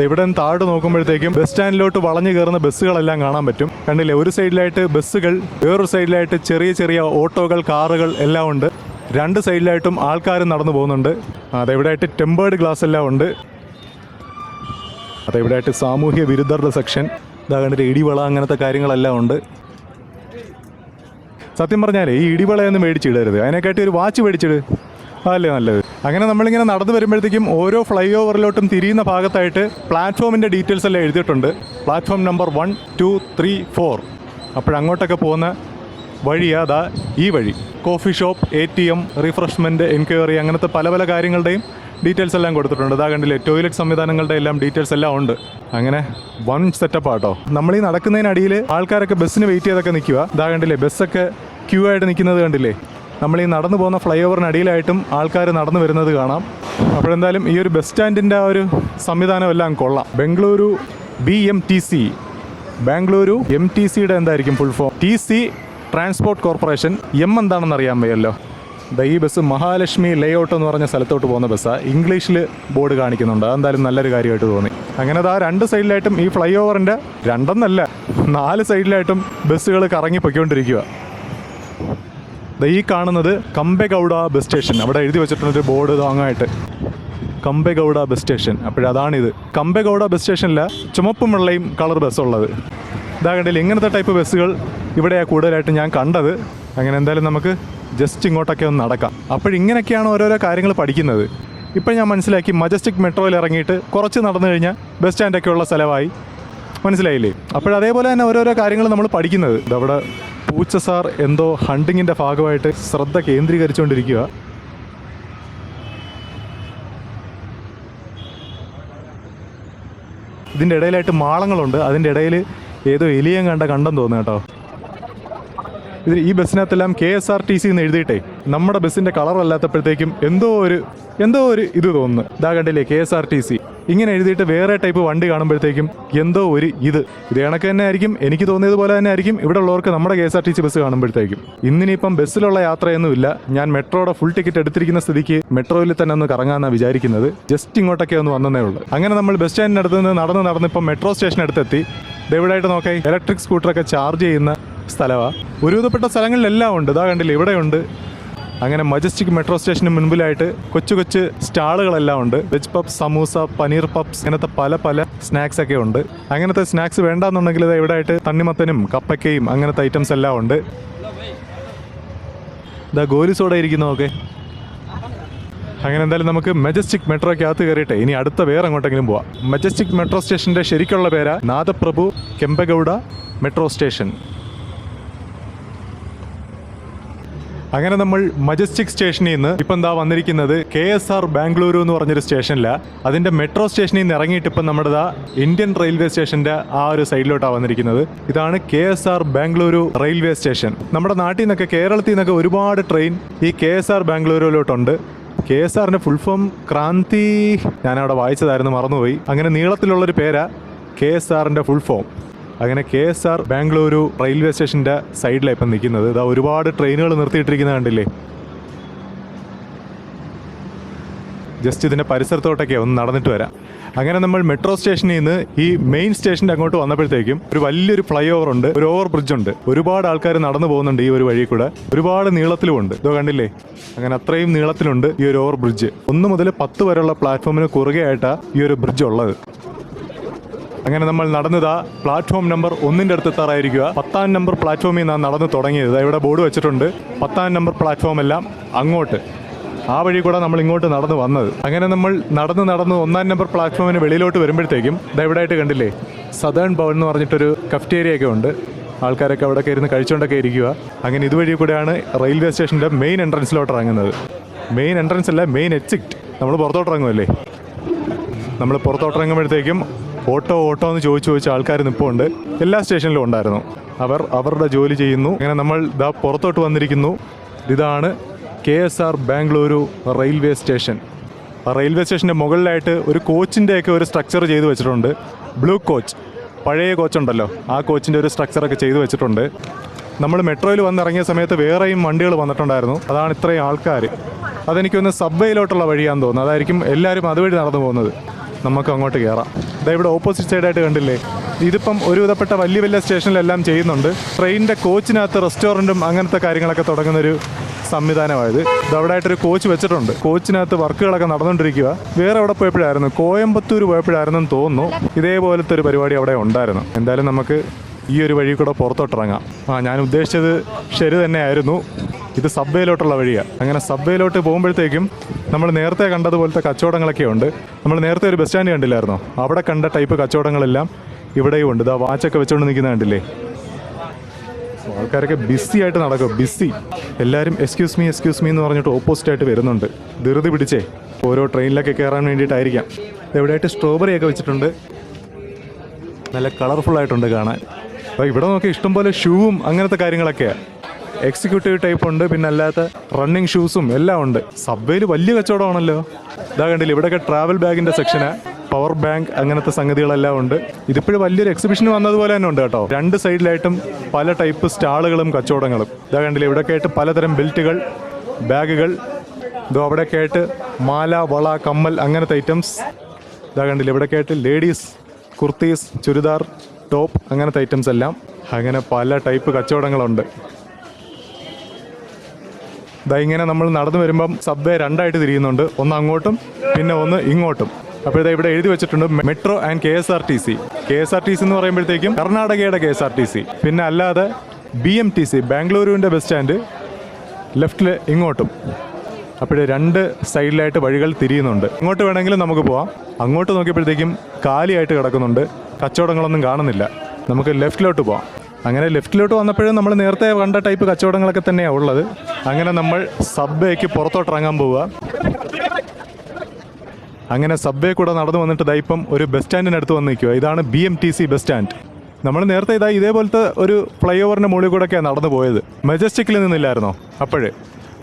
ഇവിടെ നിന്ന് താഴോട്ട് നോക്കുമ്പോഴത്തേക്കും ബസ് സ്റ്റാൻഡിലോട്ട് വളഞ്ഞു കയറുന്ന ബസ്സുകളെല്ലാം കാണാൻ പറ്റും. കണ്ടില്ലേ ഒരു സൈഡിലായിട്ട് ബസ്സുകൾ വേറൊരു സൈഡിലായിട്ട് ചെറിയ ചെറിയ ഓട്ടോകൾ കാറുകൾ എല്ലാം ഉണ്ട്. രണ്ട് സൈഡിലായിട്ടും ആൾക്കാർ നടന്നു പോകുന്നുണ്ട്. അതെവിടെ ആയിട്ട് ടെമ്പേർഡ് ഗ്ലാസ് എല്ലാം ഉണ്ട്. അതെവിടെ ആയിട്ട് സാമൂഹ്യ വിരുദ്ധരുടെ സെക്ഷൻ ഇതാ കണ്ടിട്ട് ഇടിവള അങ്ങനത്തെ കാര്യങ്ങളെല്ലാം ഉണ്ട്. സത്യം പറഞ്ഞാൽ ഈ ഇടിവളയൊന്നും മേടിച്ചിടരുത്. അതിനെക്കാട്ടി ഒരു വാച്ച് മേടിച്ചിട്. അല്ലേ നല്ലത്. അങ്ങനെ നമ്മളിങ്ങനെ നടന്നു വരുമ്പോഴത്തേക്കും ഓരോ ഫ്ലൈ ഓവറിലോട്ടും തിരിയുന്ന ഭാഗത്തായിട്ട് പ്ലാറ്റ്ഫോമിന്റെ ഡീറ്റെയിൽസ് എല്ലാം എഴുതിയിട്ടുണ്ട്. Platform number one two three four അപ്പോഴങ്ങോട്ടൊക്കെ പോകുന്ന വഴിയാ ദാ ഈ വഴി. Coffee shop A T M refreshment enquiry അങ്ങനത്തെ പല പല കാര്യങ്ങളുടെയും ഡീറ്റെയിൽസ് എല്ലാം കൊടുത്തിട്ടുണ്ട്. ഇതാ കണ്ടില്ലേ ടോയ്ലറ്റ് സംവിധാനങ്ങളുടെ എല്ലാം ഡീറ്റെയിൽസ് എല്ലാം ഉണ്ട്. അങ്ങനെ വൺ സെറ്റപ്പ് ആട്ടോ. നമ്മൾ ഈ നടക്കുന്നതിനടിയിൽ ആൾക്കാരൊക്കെ ബസ്സിന് വെയിറ്റ് ചെയ്തൊക്കെ നിൽക്കുക. ഇതാ കണ്ടില്ലേ ബസ്സൊക്കെ ക്യൂ ആയിട്ട് നിൽക്കുന്നത് കണ്ടില്ലേ? നമ്മൾ ഈ നടന്നു പോകുന്ന ഫ്ലൈ ഓവറിനടിയിലായിട്ടും ആൾക്കാർ നടന്നു വരുന്നത് കാണാം. അപ്പോഴെന്തായാലും ഈ ഒരു ബസ് സ്റ്റാൻഡിന്റെ ആ ഒരു സംവിധാനം എല്ലാം കൊള്ളാം. Bengaluru B M T C Bangaluru M T സിയുടെ എന്തായിരിക്കും full form T C transport corporation M എന്താണെന്ന് അറിയാൻ വയ്യല്ലോ. ഈ ബസ് മഹാലക്ഷ്മി ലേഔട്ട് എന്ന് പറഞ്ഞ സ്ഥലത്തോട്ട് പോകുന്ന ബസ്സാണ് ഇംഗ്ലീഷിൽ ബോർഡ് കാണിക്കുന്നുണ്ട്. അതെന്തായാലും നല്ലൊരു കാര്യമായിട്ട് തോന്നി. അങ്ങനെ ആ രണ്ട് സൈഡിലായിട്ടും ഈ ഫ്ലൈ ഓവറിന്റെ രണ്ടെന്നല്ല നാല് സൈഡിലായിട്ടും ബസ്സുകൾ കറങ്ങി പൊയ്ക്കൊണ്ടിരിക്കുക ഈ കാണുന്നത് കമ്പെഗൗഡ ബസ് സ്റ്റേഷൻ. അവിടെ എഴുതി വെച്ചിട്ടുള്ളൊരു ബോർഡ് താങ്ങായിട്ട് കമ്പെഗൗഡ ബസ് സ്റ്റേഷൻ. അപ്പോഴതാണിത്. കമ്പെഗൗഡ ബസ് സ്റ്റേഷനിൽ ചുമപ്പും വെള്ളയും കളർ ബസ്സുള്ളത്. ഇതാ കണ്ടില്ല ഇങ്ങനത്തെ ടൈപ്പ് ബസ്സുകൾ ഇവിടെയാണ് കൂടുതലായിട്ട് ഞാൻ കണ്ടത്. അങ്ങനെ എന്തായാലും നമുക്ക് ജസ്റ്റ് ഇങ്ങോട്ടൊക്കെ ഒന്ന് നടക്കാം. അപ്പോഴിങ്ങനെയൊക്കെയാണ് ഓരോരോ കാര്യങ്ങൾ പഠിക്കുന്നത്. ഇപ്പം ഞാൻ മനസ്സിലാക്കി മജസ്റ്റിക് മെട്രോയിൽ ഇറങ്ങിയിട്ട് കുറച്ച് നടന്നു കഴിഞ്ഞാൽ ബസ് സ്റ്റാൻഡൊക്കെ ഉള്ള സ്ഥലമായി. മനസ്സിലായില്ലേ? അപ്പോഴതേപോലെ തന്നെ ഓരോരോ കാര്യങ്ങൾ നമ്മൾ പഠിക്കുന്നത്. ഇതവിടെ പൂച്ച സാർ എന്തോ ഹണ്ടിങ്ങിന്റെ ഭാഗമായിട്ട് ശ്രദ്ധ കേന്ദ്രീകരിച്ചുകൊണ്ടിരിക്കുക. ഇതിന്റെ ഇടയിലായിട്ട് മാളങ്ങളുണ്ട്. അതിന്റെ ഇടയിൽ ഏതോ എലിയം കണ്ട കണ്ടെന്ന് തോന്നുന്നു കേട്ടോ. ഇത് ഈ ബസ്സിനകത്തെല്ലാം K S R T C എന്ന് എഴുതിയിട്ടേ നമ്മുടെ ബസ്സിന്റെ കളർ അല്ലാത്തപ്പോഴത്തേക്കും എന്തോ ഒരു എന്തോ ഒരു ഇത് തോന്നുന്നു. ഇതാ കണ്ടില്ലേ K S R T C ഇങ്ങനെ എഴുതിയിട്ട് വേറെ ടൈപ്പ് വണ്ടി കാണുമ്പോഴത്തേക്കും എന്തോ ഒരു ഇത്. ഇത് കണക്ക് തന്നെ ആയിരിക്കും എനിക്ക് തോന്നിയതുപോലെ തന്നെ ആയിരിക്കും ഇവിടെ ഉള്ളവർക്ക് നമ്മുടെ K S R T C bus കാണുമ്പോഴത്തേക്കും. ഇന്നിനിപ്പം ബസ്സിലുള്ള യാത്രയൊന്നുമില്ല. ഞാൻ മെട്രോയുടെ ഫുൾ ടിക്കറ്റ് എടുത്തിരിക്കുന്ന സ്ഥിതിക്ക് മെട്രോയിൽ തന്നെ ഒന്ന് കറങ്ങാന്നാണ് വിചാരിക്കുന്നത്. ജസ്റ്റ് ഇങ്ങോട്ടൊക്കെ ഒന്ന് വന്നതേ ഉള്ളൂ. അങ്ങനെ നമ്മൾ ബസ് സ്റ്റാൻഡിനടുത്ത് നിന്ന് നടന്ന് നടന്ന് ഇപ്പം മെട്രോ സ്റ്റേഷൻ ദയവിടായിട്ട് നോക്കേ. ഇലക്ട്രിക് സ്കൂട്ടറൊക്കെ ചാർജ് ചെയ്യുന്ന സ്ഥലമാണ് ഒരുവിധപ്പെട്ട സ്ഥലങ്ങളിലെല്ലാം ഉണ്ട്. ഇതാ കണ്ടില്ല ഇവിടെയുണ്ട്. അങ്ങനെ മജസ്റ്റിക് മെട്രോ സ്റ്റേഷന് മുൻപിലായിട്ട് കൊച്ചു കൊച്ചു സ്റ്റാളുകളെല്ലാം ഉണ്ട്. Veg puffs samosa paneer puffs ഇങ്ങനത്തെ പല പല സ്നാക്സ് ഒക്കെ ഉണ്ട്. അങ്ങനത്തെ സ്നാക്സ് വേണ്ടാന്നുണ്ടെങ്കിൽ ഇത് ഇവിടെ ആയിട്ട് തണ്ണിമത്തനും കപ്പക്കയും അങ്ങനത്തെ ഐറ്റംസ് എല്ലാം ഉണ്ട്. ഇതാ ഗോലി സോഡ ഇരിക്കുന്നു ഓക്കെ അങ്ങനെ എന്തായാലും നമുക്ക് മെജസ്റ്റിക് മെട്രോയ്ക്കകത്ത് കയറിയിട്ടെ ഇനി അടുത്ത വേറെ അങ്ങോട്ടെങ്കിലും പോവാം. മെജസ്റ്റിക് മെട്രോ സ്റ്റേഷന്റെ ശരിക്കുള്ള പേരാ നാദപ്രഭു കെമ്പഗൗഡ മെട്രോ സ്റ്റേഷൻ അങ്ങനെ നമ്മൾ മജസ്റ്റിക് സ്റ്റേഷനിൽ നിന്ന് ഇപ്പം എന്താ വന്നിരിക്കുന്നത്? കെ എസ് ആർ ബാംഗ്ലൂരു എന്ന് പറഞ്ഞൊരു സ്റ്റേഷനിലാണ് അതിന്റെ മെട്രോ സ്റ്റേഷനിൽ നിന്ന് ഇറങ്ങിയിട്ട് ഇപ്പം നമ്മുടെ ദാ ഇന്ത്യൻ റെയിൽവേ സ്റ്റേഷന്റെ ആ ഒരു സൈഡിലോട്ടാണ് വന്നിരിക്കുന്നത്. ഇതാണ് K S R Bangaluru railway station നമ്മുടെ നാട്ടിൽ നിന്നൊക്കെ കേരളത്തിൽ നിന്നൊക്കെ ഒരുപാട് ട്രെയിൻ ഈ കെ എസ് ആർ ബാംഗ്ലൂരിലോട്ടുണ്ട് കെ എസ് ആറിന്റെ ഫുൾ ഫോം ക്രാന്തി ഞാനവിടെ വായിച്ചതായിരുന്നു മറന്നുപോയി. അങ്ങനെ നീളത്തിലുള്ളൊരു പേരാ കെ എസ് ആറിന്റെ ഫുൾ ഫോം അങ്ങനെ K S R Bangaluru railway സ്റ്റേഷന്റെ സൈഡിലാണ് ഇപ്പം നിൽക്കുന്നത്. ഇതാ ഒരുപാട് ട്രെയിനുകൾ നിർത്തിയിട്ടിരിക്കുന്ന കണ്ടില്ലേ? ജസ്റ്റ് ഇതിന്റെ പരിസരത്തോട്ടൊക്കെ ഒന്ന് നടന്നിട്ട് വരാം. അങ്ങനെ നമ്മൾ മെട്രോ സ്റ്റേഷനിൽ നിന്ന് ഈ മെയിൻ സ്റ്റേഷന്റെ അങ്ങോട്ട് വന്നപ്പോഴത്തേക്കും ഒരു വലിയൊരു ഫ്ലൈ ഓവർ ഉണ്ട് ഒരു ഓവർ ബ്രിഡ്ജ് ഉണ്ട്. ഒരുപാട് ആൾക്കാർ നടന്നു പോകുന്നുണ്ട് ഈ ഒരു വഴി കൂടെ. ഒരുപാട് നീളത്തിലുമുണ്ട് ഇതോ കണ്ടില്ലേ? അങ്ങനെ അത്രയും നീളത്തിലുണ്ട് ഈ ഒരു ഓവർ ബ്രിഡ്ജ്. ഒന്ന് മുതൽ പത്ത് വരെയുള്ള പ്ലാറ്റ്ഫോമിന് കുറുകെ ആയിട്ടാണ് ഈ ഒരു ബ്രിഡ്ജ് ഉള്ളത്. അങ്ങനെ നമ്മൾ നടന്നതാ പ്ലാറ്റ്ഫോം നമ്പർ ഒന്നിന്റെ അടുത്ത് എത്താറായിരിക്കുക. പത്താം നമ്പർ പ്ലാറ്റ്ഫോമിൽ നിന്നാണ് നടന്ന് തുടങ്ങിയത്. ഇവിടെ ബോർഡ് വെച്ചിട്ടുണ്ട്. പത്താം നമ്പർ പ്ലാറ്റ്ഫോം എല്ലാം അങ്ങോട്ട്. ആ വഴി കൂടെ നമ്മൾ ഇങ്ങോട്ട് നടന്നു വന്നത്. അങ്ങനെ നമ്മൾ നടന്ന് നടന്ന് ഒന്നാം നമ്പർ പ്ലാറ്റ്ഫോമിന് വെളിയിലോട്ട് വരുമ്പോഴത്തേക്കും ദയവിടായിട്ട് കണ്ടില്ലേ? സദേൺ ഭവൻ എന്ന് പറഞ്ഞിട്ടൊരു കഫ്റ്റേരിയ ഒക്കെ ഉണ്ട്. ആൾക്കാരൊക്കെ അവിടെ ഇരുന്ന് കഴിച്ചുകൊണ്ടൊക്കെ ഇരിക്കുക അങ്ങനെ ഇതുവഴി കൂടെയാണ് റെയിൽവേ സ്റ്റേഷന്റെ മെയിൻ എൻട്രൻസിലോട്ട് ഇറങ്ങുന്നത്. മെയിൻ എൻട്രൻസ് അല്ല മെയിൻ എക്സിറ്റ്. നമ്മൾ പുറത്തോട്ട് ഇറങ്ങുമല്ലേ നമ്മൾ പുറത്തോട്ട് ഇറങ്ങുമ്പോഴത്തേക്കും ഓട്ടോ ഓട്ടോ എന്ന് ചോദിച്ചു ചോദിച്ച ആൾക്കാർ നിൽപ്പുണ്ട് എല്ലാ സ്റ്റേഷനിലും ഉണ്ടായിരുന്നു. അവർ അവരുടെ ജോലി ചെയ്യുന്നു. അങ്ങനെ നമ്മൾ ഇതാ പുറത്തോട്ട് വന്നിരിക്കുന്നു. ഇതാണ് K S R Bangaluru railway station. Railway സ്റ്റേഷന്റെ മുകളിലായിട്ട് ഒരു കോച്ചിന്റെയൊക്കെ ഒരു സ്ട്രക്ചർ ചെയ്ത് വെച്ചിട്ടുണ്ട്. ബ്ലൂ കോച്ച് പഴയ കോച്ചുണ്ടല്ലോ. ആ കോച്ചിന്റെ ഒരു സ്ട്രക്ചറൊക്കെ ചെയ്ത് വെച്ചിട്ടുണ്ട്. നമ്മൾ മെട്രോയിൽ വന്നിറങ്ങിയ സമയത്ത് വേറെയും വണ്ടികൾ വന്നിട്ടുണ്ടായിരുന്നു. അതാണ് ഇത്രയും ആൾക്കാർ അതെനിക്കൊന്ന് സബ്വേയിലോട്ടുള്ള വഴിയാന്ന് തോന്നുന്നു. അതായിരിക്കും എല്ലാവരും അതുവഴി നടന്നു പോകുന്നത്. നമുക്ക് അങ്ങോട്ട് കയറാം ഇതാ ഇവിടെ ഓപ്പോസിറ്റ് സൈഡായിട്ട് കണ്ടില്ലേ? ഇതിപ്പം ഒരുവിധപ്പെട്ട വലിയ വലിയ സ്റ്റേഷനിലെല്ലാം ചെയ്യുന്നുണ്ട്. ട്രെയിനിന്റെ കോച്ചിനകത്ത് റെസ്റ്റോറന്റും അങ്ങനത്തെ കാര്യങ്ങളൊക്കെ തുടങ്ങുന്നൊരു സംവിധാനമായത്. ഇത് അവിടെ ആയിട്ടൊരു കോച്ച് വെച്ചിട്ടുണ്ട്. കോച്ചിനകത്ത് വർക്കുകളൊക്കെ നടന്നുകൊണ്ടിരിക്കുക. വേറെ അവിടെ പോയപ്പോഴായിരുന്നു. കോയമ്പത്തൂർ പോയപ്പോഴായിരുന്നു എന്ന് തോന്നുന്നു. ഇതേപോലത്തെ ഒരു പരിപാടി അവിടെ ഉണ്ടായിരുന്നു. എന്തായാലും നമുക്ക് ഈ ഒരു വഴി കൂടെ പുറത്തോട്ടിറങ്ങാം. ആ ഞാൻ ഉദ്ദേശിച്ചത് ശരി തന്നെയായിരുന്നു. ഇത് സബ്വേയിലോട്ടുള്ള വഴിയാണ് അങ്ങനെ സബ്വേയിലോട്ട് പോകുമ്പോഴത്തേക്കും നമ്മൾ നേരത്തെ കണ്ടതുപോലത്തെ കച്ചവടങ്ങളൊക്കെ ഉണ്ട്. നമ്മൾ നേരത്തെ ഒരു ബസ് സ്റ്റാൻഡ് കണ്ടില്ലായിരുന്നോ? അവിടെ കണ്ട ടൈപ്പ് കച്ചവടങ്ങളെല്ലാം ഇവിടെയും ഉണ്ട്. ഇതാ വാച്ചൊക്കെ വെച്ചുകൊണ്ട് നിൽക്കുന്ന കണ്ടില്ലേ? ആൾക്കാരൊക്കെ ബിസി ആയിട്ട് നടക്കും. ബിസി എല്ലാവരും എക്സ്ക്യൂസ് മീ എക്സ്ക്യൂസ് മീ എന്ന് പറഞ്ഞിട്ട് ഓപ്പോസിറ്റ് ആയിട്ട് വരുന്നുണ്ട്. ധൃതി പിടിച്ചേ. ഓരോ ട്രെയിനിലൊക്കെ കയറാൻ വേണ്ടിയിട്ടായിരിക്കാം. എവിടെയായിട്ട് സ്ട്രോബെറി ഒക്കെ വെച്ചിട്ടുണ്ട്? നല്ല കളർഫുൾ ആയിട്ടുണ്ട് കാണാൻ. അപ്പോൾ ഇവിടെ നോക്കി ഇഷ്ടംപോലെ ഷൂവും അങ്ങനത്തെ കാര്യങ്ങളൊക്കെയാണ് എക്സിക്യൂട്ടീവ് ടൈപ്പ് ഉണ്ട് പിന്നെ അല്ലാത്ത റണ്ണിങ് ഷൂസും എല്ലാം ഉണ്ട്. സബ്വേയിൽ വലിയ കച്ചവടമാണല്ലോ. ഇതാ കണ്ടില്ല ഇവിടെയൊക്കെ ട്രാവൽ ബാഗിന്റെ സെക്ഷന് പവർ ബാങ്ക് അങ്ങനത്തെ സംഗതികളെല്ലാം ഉണ്ട്. ഇതിപ്പോഴും വലിയൊരു എക്സിബിഷൻ വന്നതുപോലെ തന്നെ ഉണ്ട് കേട്ടോ. രണ്ട് സൈഡിലായിട്ടും പല ടൈപ്പ് സ്റ്റാളുകളും കച്ചവടങ്ങളും. ഇതാ കണ്ടില്ലേ ഇവിടെയൊക്കെ ആയിട്ട് പലതരം ബെൽറ്റുകൾ ബാഗുകൾ. ഇതോ അവിടെ കേട്ട് മാല വള കമ്മൽ അങ്ങനത്തെ ഐറ്റംസ് ഇതാ കണ്ടില്ലേ ഇവിടെയൊക്കെ ആയിട്ട് ലേഡീസ് കുർത്തീസ് ചുരിദാർ ടോപ്പ് അങ്ങനത്തെ ഐറ്റംസ് എല്ലാം. അങ്ങനെ പല ടൈപ്പ് കച്ചവടങ്ങളുണ്ട്. ഇതാ ഇങ്ങനെ നമ്മൾ നടന്നു വരുമ്പം സബ്വേ രണ്ടായിട്ട് തിരിയുന്നുണ്ട്. ഒന്ന് അങ്ങോട്ടും പിന്നെ ഒന്ന് ഇങ്ങോട്ടും. അപ്പോൾ ഇതാ ഇവിടെ എഴുതി വെച്ചിട്ടുണ്ട് metro and K S R T C. K S R T C എന്ന് പറയുമ്പോഴത്തേക്കും കർണാടകയുടെ K S R T C. പിന്നെ അല്ലാതെ ബി എം ടി സി ബാംഗ്ലൂരുവിന്റെ ബസ് സ്റ്റാൻഡ് ലെഫ്റ്റിൽ ഇങ്ങോട്ടും. അപ്പോൾ രണ്ട് സൈഡിലായിട്ട് വഴികൾ തിരിയുന്നുണ്ട്. ഇങ്ങോട്ട് വേണമെങ്കിലും നമുക്ക് പോവാം. അങ്ങോട്ട് നോക്കിയപ്പോഴത്തേക്കും കാലിയായിട്ട് കിടക്കുന്നുണ്ട്. കച്ചവടങ്ങളൊന്നും കാണുന്നില്ല. നമുക്ക് ലെഫ്റ്റിലോട്ട് പോവാം. അങ്ങനെ ലെഫ്റ്റിലോട്ട് വന്നപ്പോഴും നമ്മൾ നേരത്തെ കണ്ട ടൈപ്പ് കച്ചവടങ്ങളൊക്കെ തന്നെയാണ് ഉള്ളത്. അങ്ങനെ നമ്മൾ സബ്വേക്ക് പുറത്തോട്ട് ഇറങ്ങാൻ പോവുക. അങ്ങനെ സബ്വേ കൂടെ നടന്നു വന്നിട്ട് ഇപ്പം ഒരു ബസ് സ്റ്റാൻഡിനടുത്ത് വന്ന് നിൽക്കുക ഇതാണ് B M T C bus stand നമ്മൾ നേരത്തെ ഇതാ ഇതേപോലത്തെ ഒരു ഫ്ലൈ ഓവറിന്റെ മുകളിൽ കൂടെയൊക്കെയാണ് നടന്നു പോയത്. മെജസ്റ്റിക്കിൽ നിന്നില്ലായിരുന്നോ? അപ്പോഴേ.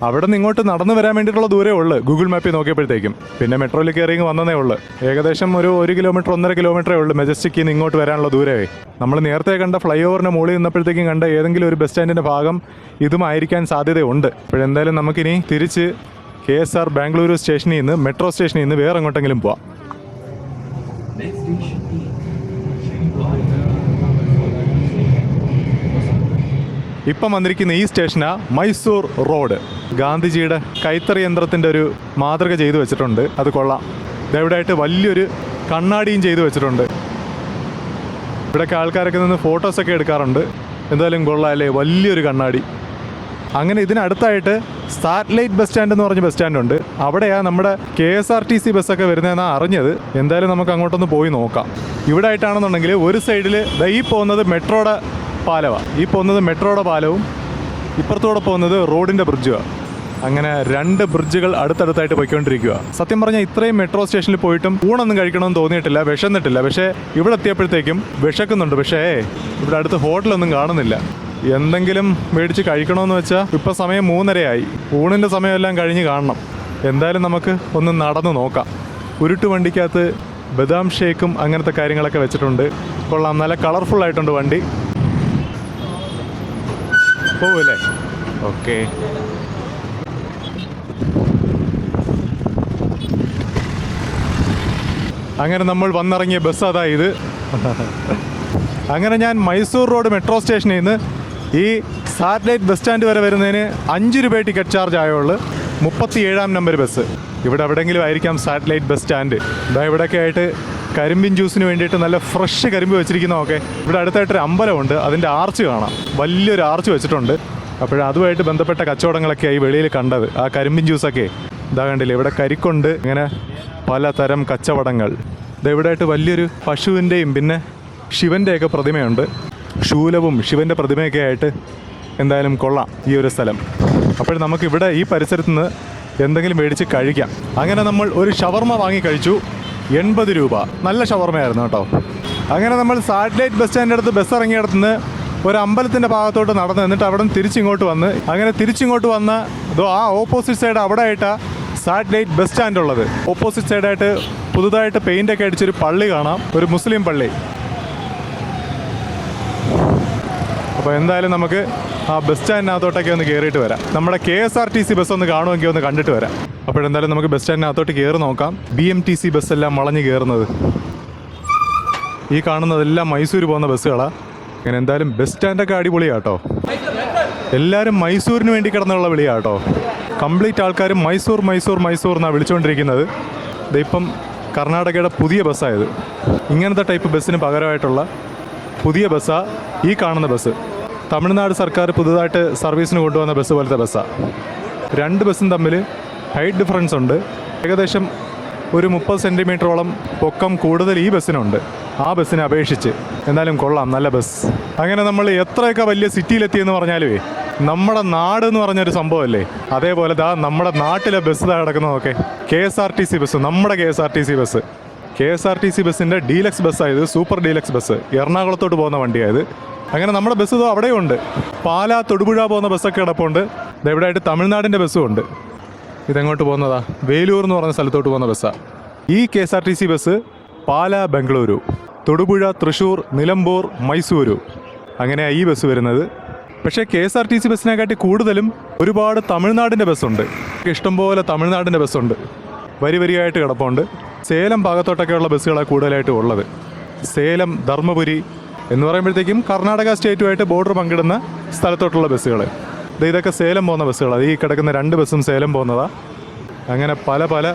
അവിടെ നിന്ന് ഇങ്ങോട്ട് നടന്നു വരാൻ വേണ്ടിയിട്ടുള്ള ദൂരേ ഉള്ളു. ഗൂഗിൾ മാപ്പിൽ നോക്കിയപ്പോഴത്തേക്കും. പിന്നെ മെട്രോയിൽ കയറി വന്നതേ ഉള്ളു. ഏകദേശം ഒരു ഒരു കിലോമീറ്റർ ഒന്നര കിലോമീറ്ററേ ഉള്ളു മെജസ്റ്റിക്കിൽ നിന്ന് ഇങ്ങോട്ട് വരാനുള്ള ദൂരമേ നമ്മൾ നേരത്തെ കണ്ട ഫ്ലൈ ഓവറിന് മുകളിൽ നിന്നപ്പോഴത്തേക്കും കണ്ട ഏതെങ്കിലും ഒരു ബസ് സ്റ്റാൻഡിന്റെ ഭാഗം ഇതുമായിരിക്കാൻ സാധ്യതയുണ്ട്. അപ്പോഴെന്തായാലും നമുക്കിനി തിരിച്ച് കെ എസ് ആർ ബാംഗ്ലൂരു സ്റ്റേഷനിൽ നിന്ന് മെട്രോ സ്റ്റേഷനിൽ നിന്ന് വേറെ എങ്ങോട്ടെങ്കിലും പോവാം. ഇപ്പം വന്നിരിക്കുന്ന ഈ സ്റ്റേഷനാ മൈസൂർ റോഡ്. ഗാന്ധിജിയുടെ കൈത്തറി യന്ത്രത്തിന്റെ ഒരു മാതൃക ചെയ്തു വെച്ചിട്ടുണ്ട്. അത് കൊള്ളാം. ഇതെവിടെയായിട്ട് വലിയൊരു കണ്ണാടിയും ചെയ്തു വെച്ചിട്ടുണ്ട്. ഇവിടെയൊക്കെ ആൾക്കാരൊക്കെ നിന്ന് ഫോട്ടോസൊക്കെ എടുക്കാറുണ്ട്. എന്തായാലും കൊള്ളാം അല്ലേ? വലിയൊരു കണ്ണാടി. അങ്ങനെ ഇതിനടുത്തായിട്ട് സാറ്റലൈറ്റ് ബസ് സ്റ്റാൻഡ് എന്ന് പറഞ്ഞ ബസ് സ്റ്റാൻഡ് ഉണ്ട്. അവിടെയാണ് നമ്മുടെ K S R T C ബസ്സൊക്കെ വരുന്നതെന്നാണ് അറിഞ്ഞത്. എന്തായാലും നമുക്ക് അങ്ങോട്ടൊന്ന് പോയി നോക്കാം. ഇവിടെ ആയിട്ടാണെന്നുണ്ടെങ്കിൽ ഒരു സൈഡിൽ ഈ പോകുന്നത് മെട്രോയുടെ പാലമാണ് ഈ പോകുന്നത് മെട്രോയുടെ പാലവും ഇപ്പുറത്തൂടെ പോകുന്നത് റോഡിന്റെ ബ്രിഡ്ജുമാണ് അങ്ങനെ രണ്ട് ബ്രിഡ്ജുകൾ അടുത്തടുത്തായിട്ട് പോയിക്കൊണ്ടിരിക്കുക സത്യം പറഞ്ഞാൽ ഇത്രയും മെട്രോ സ്റ്റേഷനിൽ പോയിട്ടും ഊണൊന്നും കഴിക്കണമെന്ന് തോന്നിയിട്ടില്ല വിശന്നിട്ടില്ല. പക്ഷേ ഇവിടെ എത്തിയപ്പോഴത്തേക്കും വിശക്കുന്നുണ്ട്. പക്ഷേ ഇവിടെ അടുത്ത് ഹോട്ടലൊന്നും കാണുന്നില്ല. എന്തെങ്കിലും മേടിച്ച് കഴിക്കണമെന്ന് വെച്ചാൽ ഇപ്പം സമയം മൂന്നരയായി. ഊണിന്റെ സമയമെല്ലാം കഴിഞ്ഞ് കാണണം. എന്തായാലും നമുക്ക് ഒന്ന് നടന്ന് നോക്കാം. ഉരുട്ട് വണ്ടിക്കകത്ത് ബദാം ഷേക്കും അങ്ങനത്തെ കാര്യങ്ങളൊക്കെ വെച്ചിട്ടുണ്ട്. കൊള്ളാം നല്ല കളർഫുൾ ആയിട്ടുണ്ട് വണ്ടി. പോവല്ലേ ഓക്കെ. അങ്ങനെ നമ്മൾ വന്നിറങ്ങിയ ബസ് അതാ ഇത്. (laughs) അങ്ങനെ ഞാൻ മൈസൂർ റോഡ് മെട്രോ സ്റ്റേഷനിൽ നിന്ന് ഈ സാറ്റലൈറ്റ് ബസ് സ്റ്റാൻഡ് വരെ വരുന്നതിന് അഞ്ച് രൂപ ടിക്കറ്റ് ചാർജ് ആയുള്ളൂ. മുപ്പത്തി ഏഴാം നമ്പർ ബസ്. ഇവിടെ എവിടെയെങ്കിലും ആയിരിക്കാം സാറ്റലൈറ്റ് ബസ് സ്റ്റാൻഡ്. ഇതാ ഇവിടെയൊക്കെ ആയിട്ട് കരിമ്പിൻ ജ്യൂസിന് വേണ്ടിയിട്ട് നല്ല ഫ്രഷ് കരിമ്പ് വെച്ചിരിക്കുന്നതൊക്കെ ഇവിടെ അടുത്തായിട്ടൊരു അമ്പലമുണ്ട്. അതിന്റെ ആർച്ച് കാണാം. വലിയൊരു ആർച്ച് വെച്ചിട്ടുണ്ട്. അപ്പോൾ അതുമായിട്ട് ബന്ധപ്പെട്ട കച്ചവടങ്ങളൊക്കെ ഈ വെളിയിൽ കണ്ടത്. ആ കരിമ്പിൻ ജ്യൂസൊക്കെ. ഇതാ കണ്ടില്ലേ ഇവിടെ കരിക്കുണ്ട്. ഇങ്ങനെ പലതരം കച്ചവടങ്ങൾ. ഇത് ഇവിടെയായിട്ട് വലിയൊരു പശുവിന്റെയും പിന്നെ ശിവന്റെയൊക്കെ പ്രതിമയുണ്ട്. ശൂലവും ശിവന്റെ പ്രതിമയൊക്കെ ആയിട്ട് എന്തായാലും കൊള്ളാം ഈ ഒരു സ്ഥലം. അപ്പോൾ നമുക്കിവിടെ ഈ പരിസരത്ത് നിന്ന് എന്തെങ്കിലും മേടിച്ച് കഴിക്കാം. അങ്ങനെ നമ്മൾ ഒരു ഷവർമ വാങ്ങി കഴിച്ചു. എൺപത് രൂപ. നല്ല ഷവർമയായിരുന്നു കേട്ടോ. അങ്ങനെ നമ്മൾ സാറ്റലൈറ്റ് ബസ് സ്റ്റാൻഡിന്റെ അടുത്ത് ബസ് ഇറങ്ങിയിടത്ത് നിന്ന് ഒരു അമ്പലത്തിന്റെ ഭാഗത്തോട്ട് നടന്ന് എന്നിട്ട് അവിടെ നിന്ന് തിരിച്ചിങ്ങോട്ട് വന്ന്. അങ്ങനെ തിരിച്ചിങ്ങോട്ട് വന്ന ഇതോ ആ ഓപ്പോസിറ്റ് സൈഡ് അവിടെ ആയിട്ടാണ് സാറ്റലൈറ്റ് ബസ് സ്റ്റാൻഡ് ഉള്ളത്. ഓപ്പോസിറ്റ് സൈഡായിട്ട് പുതുതായിട്ട് പെയിന്റൊക്കെ അടിച്ചൊരു പള്ളി കാണാം. ഒരു മുസ്ലിം പള്ളി. അപ്പോൾ എന്തായാലും നമുക്ക് ആ ബസ് സ്റ്റാൻഡിനകത്തോട്ടൊക്കെ ഒന്ന് കയറിയിട്ട് വരാം. നമ്മുടെ K S R T C bus ഒന്ന് കാണുമെങ്കിൽ ഒന്ന് കണ്ടിട്ട് വരാം. അപ്പോഴെന്തായാലും നമുക്ക് ബസ് സ്റ്റാൻഡിനകത്തോട്ട് കയറി നോക്കാം. ബി എം ടി സി എല്ലാം വളഞ്ഞ് കയറുന്നത് ഈ കാണുന്നതെല്ലാം മൈസൂർ പോകുന്ന ബസ്സുകളാണ് അങ്ങനെ എന്തായാലും ബസ് സ്റ്റാൻഡൊക്കെ അടിപൊളിയാട്ടോ. എല്ലാവരും മൈസൂരിന് വേണ്ടി കിടന്നുള്ള വിളിയാട്ടോ. കംപ്ലീറ്റ് ആൾക്കാരും മൈസൂർ മൈസൂർ മൈസൂർ എന്നാണ് വിളിച്ചുകൊണ്ടിരിക്കുന്നത് ഇതിപ്പം കർണാടകയുടെ പുതിയ ബസ്സായത് ഇങ്ങനത്തെ ടൈപ്പ് ബസ്സിന് പകരമായിട്ടുള്ള പുതിയ ബസ്സാണ് ഈ കാണുന്ന ബസ് തമിഴ്നാട് സർക്കാർ പുതുതായിട്ട് സർവീസിന് കൊണ്ടുവന്ന ബസ് പോലത്തെ ബസ്സാണ് രണ്ട് ബസ്സും തമ്മിൽ ഹൈറ്റ് ഡിഫറൻസ് ഉണ്ട്. ഏകദേശം ഒരു മുപ്പത് സെന്റിമീറ്ററോളം പൊക്കം കൂടുതൽ ഈ ബസ്സിനുണ്ട്. ആ ബസ്സിനെ അപേക്ഷിച്ച്. എന്നാലും കൊള്ളാം നല്ല ബസ്. അങ്ങനെ നമ്മൾ എത്രയൊക്കെ വലിയ സിറ്റിയിലെത്തിയെന്ന് പറഞ്ഞാലുവേ നമ്മുടെ നാട് എന്ന് പറഞ്ഞൊരു സംഭവമല്ലേ? അതേപോലെ ദാ നമ്മുടെ നാട്ടിലെ ബസ് ഇതാ കിടക്കുന്നതൊക്കെ K S R T C bus നമ്മുടെ K S R T C bus. K S R T C ബസ്സിന്റെ ഡീലക്സ് ബസ്സായത് സൂപ്പർ ഡീലക്സ് ബസ്. എറണാകുളത്തോട്ട് പോകുന്ന വണ്ടിയായത് അങ്ങനെ നമ്മുടെ ബസ് ഇതോ അവിടെയുണ്ട്. പാലാ തൊടുപുഴ പോകുന്ന ബസ്സൊക്കെ കിടപ്പുണ്ട്. ദേ ഇവിടെയായിട്ട് തമിഴ്നാടിന്റെ ബസ്സും ഉണ്ട്. ഇതെങ്ങോട്ട് പോകുന്നതാ? വേലൂർ എന്ന് പറഞ്ഞ സ്ഥലത്തോട്ട് പോകുന്ന ബസ്സാണ് ഈ K S R T C bus Pala Bengaluru Thodupuzha Thrissur Nilambur Mysuru. അങ്ങനെയാണ് ഈ ബസ് വരുന്നത്. പക്ഷേ K S R T C ബസ്സിനെക്കാട്ടി കൂടുതലും ഒരുപാട് തമിഴ്നാടിന്റെ ബസ്സുണ്ട്. ഇഷ്ടംപോലെ തമിഴ്നാടിന്റെ ബസ്സുണ്ട്. വരി വരിയായിട്ട് കിടപ്പുണ്ട്. സേലം ഭാഗത്തോട്ടൊക്കെയുള്ള ബസ്സുകളാണ് കൂടുതലായിട്ടും ഉള്ളത്. സേലം ധർമ്മപുരി എന്ന് പറയുമ്പോഴത്തേക്കും കർണാടക സ്റ്റേറ്റുമായിട്ട് ബോർഡർ പങ്കിടുന്ന സ്ഥലത്തോട്ടുള്ള ബസ്സുകൾ. ഇതൊക്കെ സേലം പോകുന്ന ബസ്സുകളാണ് ഈ കിടക്കുന്ന രണ്ട് ബസ്സും സേലം പോകുന്നതാണ് അങ്ങനെ പല പല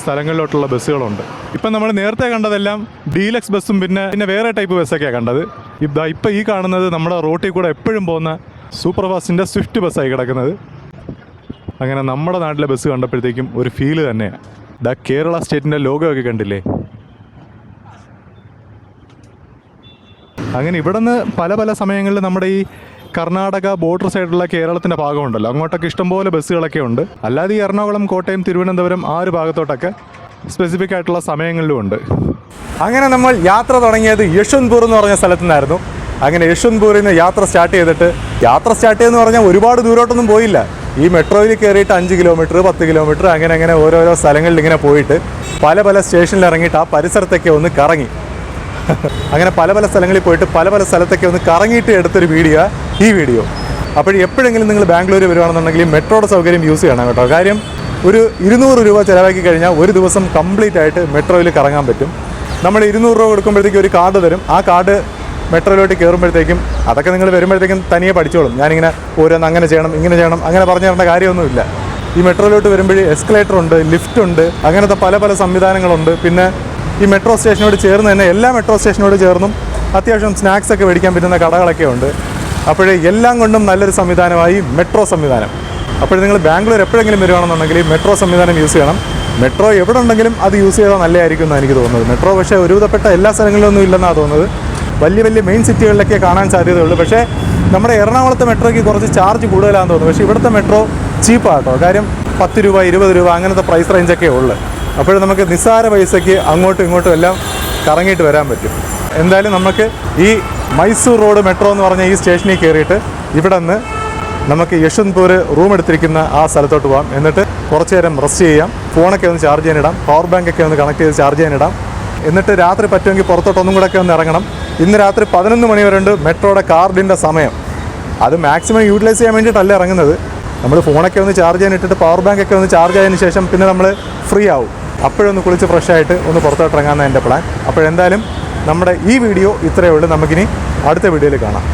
സ്ഥലങ്ങളിലോട്ടുള്ള ബസ്സുകളുണ്ട്. ഇപ്പം നമ്മൾ നേരത്തെ കണ്ടതെല്ലാം ഡീലക്സ് ബസ്സും പിന്നെ പിന്നെ വേറെ ടൈപ്പ് ബസ്സൊക്കെയാണ് കണ്ടത്. ഇതാ ഇപ്പം ഈ കാണുന്നത് നമ്മുടെ റോട്ടിൽ കൂടെ എപ്പോഴും പോകുന്ന സൂപ്പർ ഫാസ്റ്റിന്റെ സ്വിഫ്റ്റ് ബസ്സായി കിടക്കുന്നത്. അങ്ങനെ നമ്മുടെ നാട്ടിലെ ബസ് കണ്ടപ്പോഴത്തേക്കും ഒരു ഫീൽ തന്നെയാണ് ദ കേരള സ്റ്റേറ്റിന്റെ ലോഗോ ഒക്കെ കണ്ടില്ലേ? അങ്ങനെ ഇവിടെ നിന്ന് പല പല സമയങ്ങളിൽ നമ്മുടെ ഈ കർണാടക ബോർഡർ സൈഡിലുള്ള കേരളത്തിന്റെ ഭാഗമുണ്ടല്ലോ. അങ്ങോട്ടൊക്കെ ഇഷ്ടംപോലെ ബസ്സുകളൊക്കെ ഉണ്ട്. അല്ലാതെ ഈ എറണാകുളം കോട്ടയം തിരുവനന്തപുരം ആ ഒരു ഭാഗത്തോട്ടൊക്കെ സ്പെസിഫിക് ആയിട്ടുള്ള സമയങ്ങളിലും ഉണ്ട്. അങ്ങനെ നമ്മൾ യാത്ര തുടങ്ങിയത് യശ്വന്ത്പൂർ എന്ന് പറഞ്ഞ സ്ഥലത്തു നിന്നായിരുന്നു അങ്ങനെ യശ്വന്ത്പൂരിൽ നിന്ന് യാത്ര സ്റ്റാർട്ട് ചെയ്തിട്ട് യാത്ര സ്റ്റാർട്ട് ചെയ്തെന്ന് പറഞ്ഞാൽ ഒരുപാട് ദൂരോട്ടൊന്നും പോയില്ല. ഈ മെട്രോയിൽ കയറിയിട്ട് അഞ്ച് കിലോമീറ്റർ പത്ത് കിലോമീറ്റർ അങ്ങനെ അങ്ങനെ ഓരോരോ സ്ഥലങ്ങളിൽ ഇങ്ങനെ പോയിട്ട് പല പല സ്റ്റേഷനിൽ ഇറങ്ങിയിട്ട് ആ പരിസരത്തൊക്കെ ഒന്ന് കറങ്ങി. അങ്ങനെ പല പല സ്ഥലങ്ങളിൽ പോയിട്ട് പല പല സ്ഥലത്തൊക്കെ ഒന്ന് കറങ്ങിയിട്ട് എടുത്തൊരു വീഡിയോ ഈ വീഡിയോ. അപ്പോൾ എപ്പോഴെങ്കിലും നിങ്ങൾ ബാംഗ്ലൂർ വരുവാണെന്നുണ്ടെങ്കിൽ മെട്രോയുടെ സൗകര്യം യൂസ് ചെയ്യണം കേട്ടോ. കാര്യം ഒരു ഇരുന്നൂറ് രൂപ ചിലവാക്കി കഴിഞ്ഞാൽ ഒരു ദിവസം കംപ്ലീറ്റ് ആയിട്ട് മെട്രോയിൽ കറങ്ങാൻ പറ്റും. നമ്മൾ ഇരുന്നൂറ് രൂപ കൊടുക്കുമ്പോഴത്തേക്കും ഒരു കാർഡ് തരും. ആ കാർഡ് മെട്രോയിലോട്ട് കയറുമ്പോഴത്തേക്കും അതൊക്കെ നിങ്ങൾ വരുമ്പോഴത്തേക്കും തനിയെ പഠിച്ചോളും. ഞാനിങ്ങനെ ഓരോന്ന് അങ്ങനെ ചെയ്യണം ഇങ്ങനെ ചെയ്യണം അങ്ങനെ പറഞ്ഞു തരേണ്ട കാര്യമൊന്നുമില്ല. ഈ മെട്രോയിലോട്ട് വരുമ്പോൾ എസ്കലേറ്റർ ഉണ്ട് ലിഫ്റ്റ് ഉണ്ട് അങ്ങനത്തെ പല പല സംവിധാനങ്ങളുണ്ട്. പിന്നെ ഈ മെട്രോ സ്റ്റേഷനോട് ചേർന്ന് തന്നെ എല്ലാ മെട്രോ സ്റ്റേഷനോട് ചേർന്നും അത്യാവശ്യം സ്നാക്സ് ഒക്കെ മേടിക്കാൻ പറ്റുന്ന കടകളൊക്കെ ഉണ്ട്. അപ്പോഴേ എല്ലാം കൊണ്ടും നല്ലൊരു സംവിധാനമായി മെട്രോ സംവിധാനം. അപ്പോൾ നിങ്ങൾ ബാംഗ്ലൂർ എപ്പോഴെങ്കിലും വരുവാണെന്നുണ്ടെങ്കിൽ ഈ മെട്രോ സംവിധാനം യൂസ് ചെയ്യണം. മെട്രോ എവിടെ ഉണ്ടെങ്കിലും അത് യൂസ് ചെയ്താൽ നല്ലതായിരിക്കും എന്നാണ് എനിക്ക് തോന്നുന്നത്. മെട്രോ പക്ഷേ ഒരുവിധപ്പെട്ട എല്ലാ സ്ഥലങ്ങളിലൊന്നും ഇല്ലെന്നാണ് തോന്നുന്നത്. വലിയ വലിയ മെയിൻ സിറ്റികളിലൊക്കെ കാണാൻ സാധ്യതയുള്ളൂ. പക്ഷേ നമ്മുടെ എറണാകുളത്തെ മെട്രോയ്ക്ക് കുറച്ച് ചാർജ് കൂടുതലാണെന്ന് തോന്നുന്നു. പക്ഷേ ഇവിടുത്തെ മെട്രോ ചീപ്പാട്ടോ കാര്യം പത്ത് രൂപ ഇരുപത് രൂപ അങ്ങനത്തെ പ്രൈസ് റേഞ്ചൊക്കെ ഉള്ളു. അപ്പോൾ നമുക്ക് നിസ്സാര പൈസയ്ക്ക് അങ്ങോട്ടും ഇങ്ങോട്ടും എല്ലാം കറങ്ങിയിട്ട് വരാൻ പറ്റും. എന്തായാലും നമുക്ക് ഈ മൈസൂർ റോഡ് മെട്രോ എന്ന് പറഞ്ഞ ഈ സ്റ്റേഷനിൽ കയറിയിട്ട് ഇവിടെ നിന്ന് നമുക്ക് യശ്വന്ത്പൂർ റൂം എടുത്തിരിക്കുന്ന ആ സ്ഥലത്തോട്ട് പോകാം എന്നിട്ട് കുറച്ച് നേരം റെസ്റ്റ് ചെയ്യാം. ഫോണൊക്കെ ഒന്ന് ചാർജ് ചെയ്യാനിടാം. പവർ ബാങ്ക് ഒക്കെ ഒന്ന് കണക്ട് ചെയ്ത് ചാർജ് ചെയ്യാനിടാം. എന്നിട്ട് രാത്രി പറ്റുമെങ്കിൽ പുറത്തോട്ട് ഒന്നും കൂടെ ഒക്കെ ഒന്ന് ഇറങ്ങണം. ഇന്ന് രാത്രി പതിനൊന്ന് മണി വരെ ഉണ്ട് മെട്രോയുടെ കാർഡിന്റെ സമയം. അത് മാക്സിമം യൂട്ടിലൈസ് ചെയ്യാൻ വേണ്ടിയിട്ടല്ല ഇറങ്ങുന്നത്. നമ്മൾ ഫോണൊക്കെ ഒന്ന് ചാർജ് ചെയ്യാൻ ഇട്ടിട്ട് പവർ ബാങ്ക് ഒക്കെ ഒന്ന് ചാർജ് ആയതിനു ശേഷം പിന്നെ നമ്മൾ ഫ്രീ ആവും. അപ്പോഴൊന്ന് കുളിച്ച് ഫ്രഷായിട്ട് ഒന്ന് പുറത്തോട്ട് ഇറങ്ങാമെന്നാണ് എന്റെ പ്ലാൻ അപ്പോഴെന്തായാലും നമ്മുടെ ഈ വീഡിയോ ഇത്രയേ ഉള്ളൂ. നമുക്കിനി അടുത്ത വീഡിയോയിൽ കാണാം.